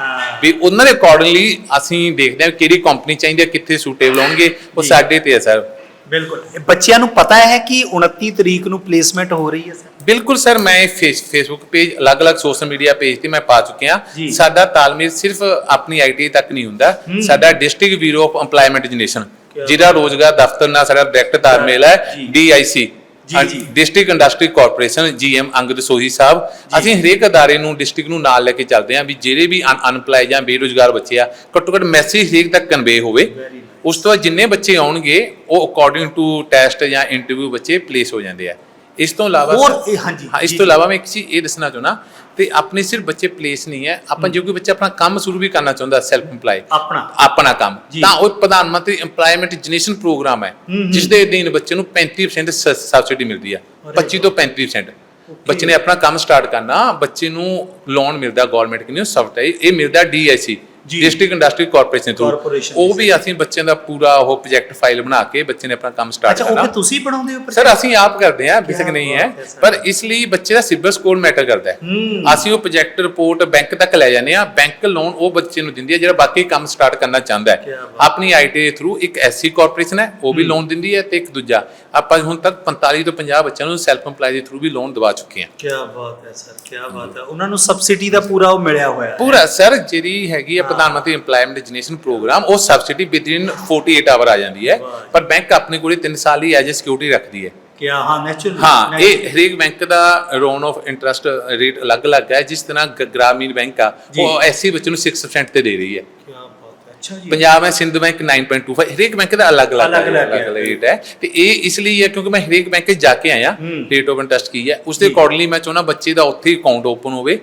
ਵੀ ਉਹਨਾਂ ਦੇ ਅਕੋਰਡਿੰਗਲੀ ਅਸੀਂ ਦੇਖਦੇ ਹਾਂ ਕਿਹੜੀ ਕੰਪਨੀ ਚਾਹੀਦੀ ਹੈ ਕਿੱਥੇ ਸੂਟੇਬਲ ਹੋਣਗੇ ਉਹ। ਸਾਡੇ ਤੇ ਹੈ ਸਰ ਬਿਲਕੁਲ। ਇਹ ਬੱਚਿਆਂ ਨੂੰ ਪਤਾ ਹੈ ਕਿ 29 ਤਰੀਕ ਨੂੰ ਪਲੇਸਮੈਂਟ ਹੋ ਰਹੀ ਹੈ ਸਰ? ਬਿਲਕੁਲ ਸਰ ਮੈਂ ਫੇਸ ਫੇਸਬੁੱਕ ਪੇਜ ਅਲੱਗ-ਅਲੱਗ ਸੋਸ਼ਲ ਮੀਡੀਆ ਪੇਜ ਤੇ ਮੈਂ ਪਾ ਚੁੱਕਿਆ। ਸਾਡਾ ਤਾਲਮੇਲ ਸਿਰਫ ਆਪਣੀ ਆਈਟੀ ਤੱਕ ਨਹੀਂ ਹੁੰਦਾ। ਸਾਡਾ district bureau of employment generation ਜਿਹੜਾ ਰੋਜ਼ਗਾਰ ਦਫ਼ਤਰ ਨਾਲ ਸਾਡਾ ਡਾਇਰੈਕਟ ਤਾਲਮੇਲ ਹੈ ਜੀ। District industry corporation GM Angad Sohi Sahib. ਅਸੀਂ ਹਰੇਕ ਅਦਾਰੇ ਨੂੰ ਡਿਸਟ੍ਰਿਕਟ ਨੂੰ ਨਾਲ ਲੈ ਕੇ ਚੱਲਦੇ ਹਾਂ ਵੀ ਜਿਹੜੇ ਵੀ ਅਨਪਲਾਈ ਜਾਂ ਬੇਰੁਜ਼ਗਾਰ ਬੱਚੇ ਆ ਘੱਟੋ ਘੱਟ ਮੈਸੇਜ ਹਰੇਕ ਤੱਕ ਕਨਵੇ ਹੋਵੇ। ਉਸ ਤੋਂ ਬਾਅਦ ਜਿੰਨੇ ਬੱਚੇ ਆਉਣਗੇ ਉਹ ਅਕੋਰਡਿੰਗ ਟੂ ਟੈਸਟ ਜਾਂ ਇੰਟਰਵਿਊ ਬੱਚੇ ਪਲੇਸ ਹੋ ਜਾਂਦੇ ਆ। ਇਸ ਤੋਂ ਇਲਾਵਾ ਹੋਰ ਇਹ- ਹਾਂਜੀ, ਹਾਂ ਇਸ ਤੋਂ। ਇਲਾਵਾ ਮੈਂ ਇੱਕ ਚੀਜ਼ ਇਹ ਦੱਸਣਾ ਚਾਹੁੰਦਾ ਤੇ ਆਪਣੇ ਸਿਰਫ ਬੱਚੇ ਪਲੇਸ ਨਹੀਂ ਹੈ। ਆਪਾਂ ਜੇ ਕੋਈ ਬੱਚਾ ਆਪਣਾ ਕੰਮ ਸ਼ੁਰੂ ਵੀ ਕਰਨਾ ਚਾਹੁੰਦਾ ਸੈਲਫ ਇੰਪਲਾਈ ਆਪਣਾ। ਆਪਣਾ ਕੰਮ। ਤਾਂ ਉਹ ਪ੍ਰਧਾਨ ਮੰਤਰੀ EMPLOYMENT ਜਨਰੇਸ਼ਨ ਪ੍ਰੋਗਰਾਮ ਹੈ ਜਿਸ ਦੇ ਅਧੀਨ ਬੱਚੇ ਨੂੰ 35% ਸ- ਸਬਸਿਡੀ ਮਿਲਦੀ ਹੈ 25 ਤੋਂ 35% ਬੱਚੇ ਨੇ ਆਪਣਾ ਕੰਮ ਸਟਾਰਟ ਕਰਨਾ ਬੱਚੇ ਨੂੰ ਲੋਨ ਮਿਲਦਾ ਗਵਰਨਮੈਂਟ ਕਿਨੂੰ ਸਬਸਿਡੀ ਇਹ ਮਿਲਦਾ ਜੀ। ਡਿਸਟ੍ਰਿਕਟ ਇੰਡਸਟਰੀ ਕਾਰਪੋਰੇਸ਼ਨ ਤੋਂ ਉਹ ਵੀ ਅਸੀਂ ਬੱਚਿਆਂ ਦਾ ਪੂਰਾ ਉਹ ਪ੍ਰੋਜੈਕਟ ਫਾਈਲ ਬਣਾ ਕੇ ਬੱਚੇ ਨੇ ਆਪਣਾ ਕੰਮ ਸਟਾਰਟ ਅੱਛਾ ਉਹ ਕਰਨਾ। ਤੁਸੀਂ ਬਣਾਉਂਦੇ ਹੋ ਸਰ ਅਸੀਂ ਆਪ ਕਰਦੇ ਹਾਂ ਬੇਸਿਕ ਨਹੀਂ ਹੈ। ਪਰ ਇਸ ਲਈ ਬੱਚੇ ਦਾ ਸਿਬਲ ਸਕੋਰ ਮੈਟਰ ਕਰਦਾ ਹੈ। ਅਸੀਂ ਉਹ ਪ੍ਰੋਜੈਕਟ ਰਿਪੋਰਟ ਬੈਂਕ ਤੱਕ ਲੈ ਜਾਂਦੇ ਆ ਬੈਂਕ ਲੋਨ ਉਹ ਬੱਚੇ ਨੂੰ ਦਿੰਦੀ ਹੈ ਜਿਹੜਾ ਬਾਕੀ ਕੰਮ ਸਟਾਰਟ ਕਰਨਾ ਚਾਹੁੰਦਾ ਹੈ। ਆਪਣੀ ਆਈਟੀ ਦੇ ਥਰੂ ਇੱਕ ਐਸਸੀ ਕਾਰਪੋਰੇਸ਼ਨ ਹੈ ਉਹ ਵੀ ਲੋਨ ਦਿੰਦੀ ਹੈ ਤੇ ਇੱਕ ਦੂਜਾ। ਆਪਾਂ ਹੁਣ ਤੱਕ 45 ਤੋਂ 50 ਬੱਚਿਆਂ ਨੂੰ ਸੈਲਫ ਇੰਪਲਾਈ ਦੇ ਥਰੂ ਵੀ ਲੋਨ ਦਵਾ ਚੁੱਕੇ ਹਾਂ। ਕੀ ਬਾਤ ਹੈ ਸਰ। ਕੀ ਬਾਤ ਹੈ। ਉਹਨਾਂ ਨੂੰ ਸਬਸਿਡੀ ਦਾ ਪੂਰਾ ਉਹ ਮਿਲਿਆ ਹੋਇਆ ਹੈ। ਪੂਰਾ ਸਰ ਜਿਹੜੀ ਹੈਗੀ ਪ੍ਰਧਾਨ ਮੰਤਰੀ EMPLOYMENT ਜਨਰੇਸ਼ਨ ਪ੍ਰੋਗਰਾਮ ਉਹ ਸਬਸਿਡੀ ਵਿਦਿਨ 48 ਆਵਰ ਆ ਜਾਂਦੀ ਹੈ। ਪਰ ਬੈਂਕ ਆਪਣੇ ਕੋਲੇ 3 ਸਾਲ ਹੀ ਐਜ ਅ ਸਿਕਿਉਰਿਟੀ ਰੱਖਦੀ ਹੈ। ਕੀ ਹਾਂ ਨੈਚੁਰਲ ਹਾਂ ਇਹ ਹਰੇਕ ਬੈਂਕ ਦਾ ਰੋਨ ਆਫ ਇੰਟਰਸਟ ਰੇਟ ਅਲੱਗ-ਅਲੱਗ ਹੈ। ਜਿਸ ਤਰ੍ਹਾਂ ਗ੍ਰਾਮੀਣ ਬੈਂਕ ਆ। ਉਹ ਐਸੀ ਬੱਚੇ ਨੂੰ 6% ਤੇ ਦੇ ਰਹੀ ਹੈ। ਅੱਛਾ ਜੀ। ਪੰਜਾਬ ਹੈ ਸਿੰਧ ਬੈਂਕ 9.25 ਹਰੇਕ ਬੈਂਕ ਦਾ ਅਲੱਗ-ਅਲੱਗ ਹੈ। ਰੇਟ ਹੈ। ਤੇ ਇਹ ਇਸ ਲਈ ਹੈ ਕਿਉਂਕਿ ਮੈਂ ਹਰੇਕ ਬੈਂਕ ਜਾ ਕੇ ਆਇਆ। ਰੇਟ ਆਫ ਇੰਟਰਸਟ ਕੀ ਹੈ ਉਸ ਦੇ ਅਕੋਰਡਿੰਗਲੀ ਮੈਂ ਚਾਹੁੰਦਾ ਬੱਚੇ ਦਾ ਉੱਥੇ ਹੀ ਅਕਾਊਂਟ ਓਪਨ ਹੋਵੇ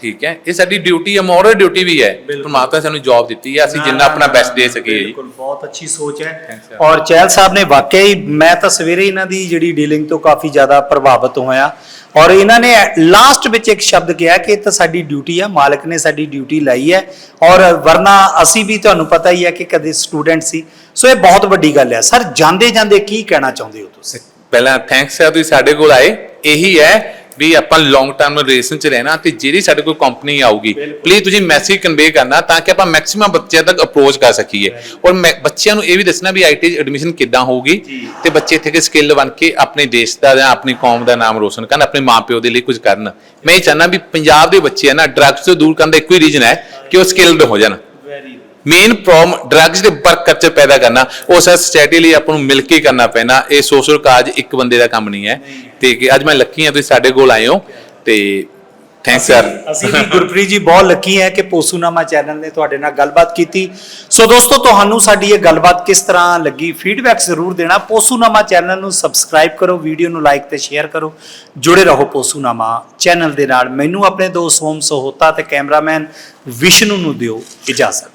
ਠੀਕ ਹੈ। ਇਹ ਸਾਡੀ ਡਿਊਟੀ ਹੈ ਮੋਰਲ ਡਿਊਟੀ ਵੀ ਹੈ। ਪਰਮਾਤਮਾ ਸਾਨੂੰ ਜੌਬ ਦਿੱਤੀ ਹੈ ਅਸੀਂ ਜਿੰਨਾ ਆਪਣਾ ਬੈਸਟ ਦੇ ਸਕੀਏ ਬਿਲਕੁਲ ਬਹੁਤ ਅੱਛੀ ਸੋਚ ਹੈ. ਔਰ ਚਹਿਲ ਸਾਹਿਬ ਨੇ ਵਾਕਿਆ ਹੀ ਮੈਂ ਤਾਂ ਸਵੇਰੇ ਇਹਨਾਂ ਦੀ ਜਿਹੜੀ ਡੀਲਿੰਗ ਤੋਂ ਕਾਫੀ ਜ਼ਿਆਦਾ ਪ੍ਰਭਾਵਿਤ ਹੋਇਆ। ਔਰ ਇਹਨਾਂ ਨੇ ਲਾਸਟ ਵਿੱਚ ਇੱਕ ਸ਼ਬਦ ਕਿਹਾ ਕਿ ਇਹ ਤਾਂ ਸਾਡੀ ਡਿਊਟੀ ਹੈ ਮਾਲਕ ਨੇ ਸਾਡੀ ਡਿਊਟੀ ਲਾਈ ਹੈ। ਔਰ ਵਰਨਾ ਅਸੀਂ ਵੀ ਤੁਹਾਨੂੰ ਪਤਾ ਹੀ ਹੈ ਕਿ ਕਦੇ ਸਟੂਡੈਂਟ ਸੀ। ਸੋ ਇਹ ਬਹੁਤ ਵੱਡੀ ਗੱਲ ਹੈ। ਸਰ ਜਾਂਦੇ ਜਾਂਦੇ ਕੀ ਕਹਿਣਾ ਚਾਹੁੰਦੇ ਹੋ ਤੁਸੀਂ? ਪਹਿਲਾਂ ਥੈਂਕਸ ਹੈ, ਤੁਸੀਂ ਸਾਡੇ ਕੋਲ ਆਏ। ਇਹੀ ਹੈ ਵੀ ਆਪਾਂ ਲੌਂਗ ਟਰਮ ਰਿਲੇਸ਼ਨ ਚ ਰਹਿਣਾ ਤੇ ਜਿਹੜੀ ਸਾਡੇ ਕੋਲ ਕੰਪਨੀ ਆਊਗੀ ਪਲੀਜ਼ ਤੁਸੀਂ ਮੈਸੇਜ ਕਨਵੇ ਕਰਨਾ ਤਾਂ ਕਿ ਆਪਾਂ ਮੈਕਸਿਮਮ ਬੱਚਿਆਂ ਤੱਕ ਅਪਰੋਚ ਕਰ ਸਕੀਏ। ਔਰ ਮੈਂ ਬੱਚਿਆਂ ਨੂੰ ਇਹ ਵੀ ਦੱਸਣਾ ਵੀ ਆਈਟੀ ਐਡਮਿਸ਼ਨ ਕਿੱਦਾਂ ਹੋਊਗੀ ਤੇ ਬੱਚੇ ਇੱਥੇ ਕੇ ਸਕਿੱਲ ਬਣ ਕੇ ਆਪਣੇ ਦੇਸ਼ ਦਾ ਜਾਂ ਆਪਣੀ ਕੌਮ ਦਾ ਨਾਮ ਰੋਸ਼ਨ ਕਰਨ ਆਪਣੇ ਮਾਪਿਓ ਦੇ ਲਈ ਕੁਝ ਕਰਨ। ਮੈਂ ਇਹ ਚਾਹਨਾ ਵੀ ਪੰਜਾਬ ਦੇ ਬੱਚੇ ਆ ਨਾ ਡਰੱਗਸ ਤੋਂ ਦੂਰ ਕਰਨ ਦਾ ਇੱਕੋ ਹੀ ਰੀਜਨ ਹੈ ਕਿ ਉਹ ਸਕਿੱਲਡ ਹੋ ਜਾਣ। ਮੇਨ ਪ੍ਰੋਬਲਮ ਡਰੱਗਸ ਦੇ ਵਰਕ ਕਲਚਰ ਪੈਦਾ ਕਰਨਾ ਉਹ ਸਰ ਸੋਸਾਇਟੀ ਲਈ ਆਪਾਂ ਨੂੰ ਮਿਲ ਕੇ ਕਰਨਾ ਪੈਣਾ ਇਹ ਸੋਸ਼ਲ ਕਾਜ ਇੱਕ ਬੰਦੇ ਦਾ ਕੰਮ ਨਹੀਂ ਹੈ। ਤੇ ਕਿ ਅੱਜ ਮੈਂ ਲੱਕੀ ਹਾਂ ਤੁਸੀਂ ਸਾਡੇ ਕੋਲ ਆਏ ਹੋ ਤੇ ਥੈਂਕਸ ਸਰ ਅਸੀਂ ਵੀ ਗੁਰਪ੍ਰੀਤ ਜੀ ਬਹੁਤ ਲੱਕੀ ਹੈ ਕਿ ਪੋਸੂਨਾਮਾ ਚੈਨਲ ਨੇ ਤੁਹਾਡੇ ਨਾਲ ਗੱਲਬਾਤ ਕੀਤੀ। ਸੋ ਦੋਸਤੋ ਤੁਹਾਨੂੰ ਸਾਡੀ ਇਹ ਗੱਲਬਾਤ ਕਿਸ ਤਰ੍ਹਾਂ ਲੱਗੀ ਫੀਡਬੈਕ ਜ਼ਰੂਰ ਦੇਣਾ। ਪੋਸੂਨਾਮਾ ਚੈਨਲ ਨੂੰ ਸਬਸਕ੍ਰਾਈਬ ਕਰੋ ਵੀਡੀਓ ਨੂੰ ਲਾਈਕ ਤੇ ਸ਼ੇਅਰ ਕਰੋ। ਜੁੜੇ ਰਹੋ ਪੋਸੂਨਾਮਾ ਚੈਨਲ ਦੇ ਨਾਲ। ਮੈਨੂੰ ਆਪਣੇ ਦੋਸਤ ਹੋਮ ਸਹੋਤਾ ਤੇ ਕੈਮਰਾਮੈਨ ਵਿਸ਼ਨੂੰ ਨੂੰ ਦਿਓ ਇਜਾਜ਼ਤ।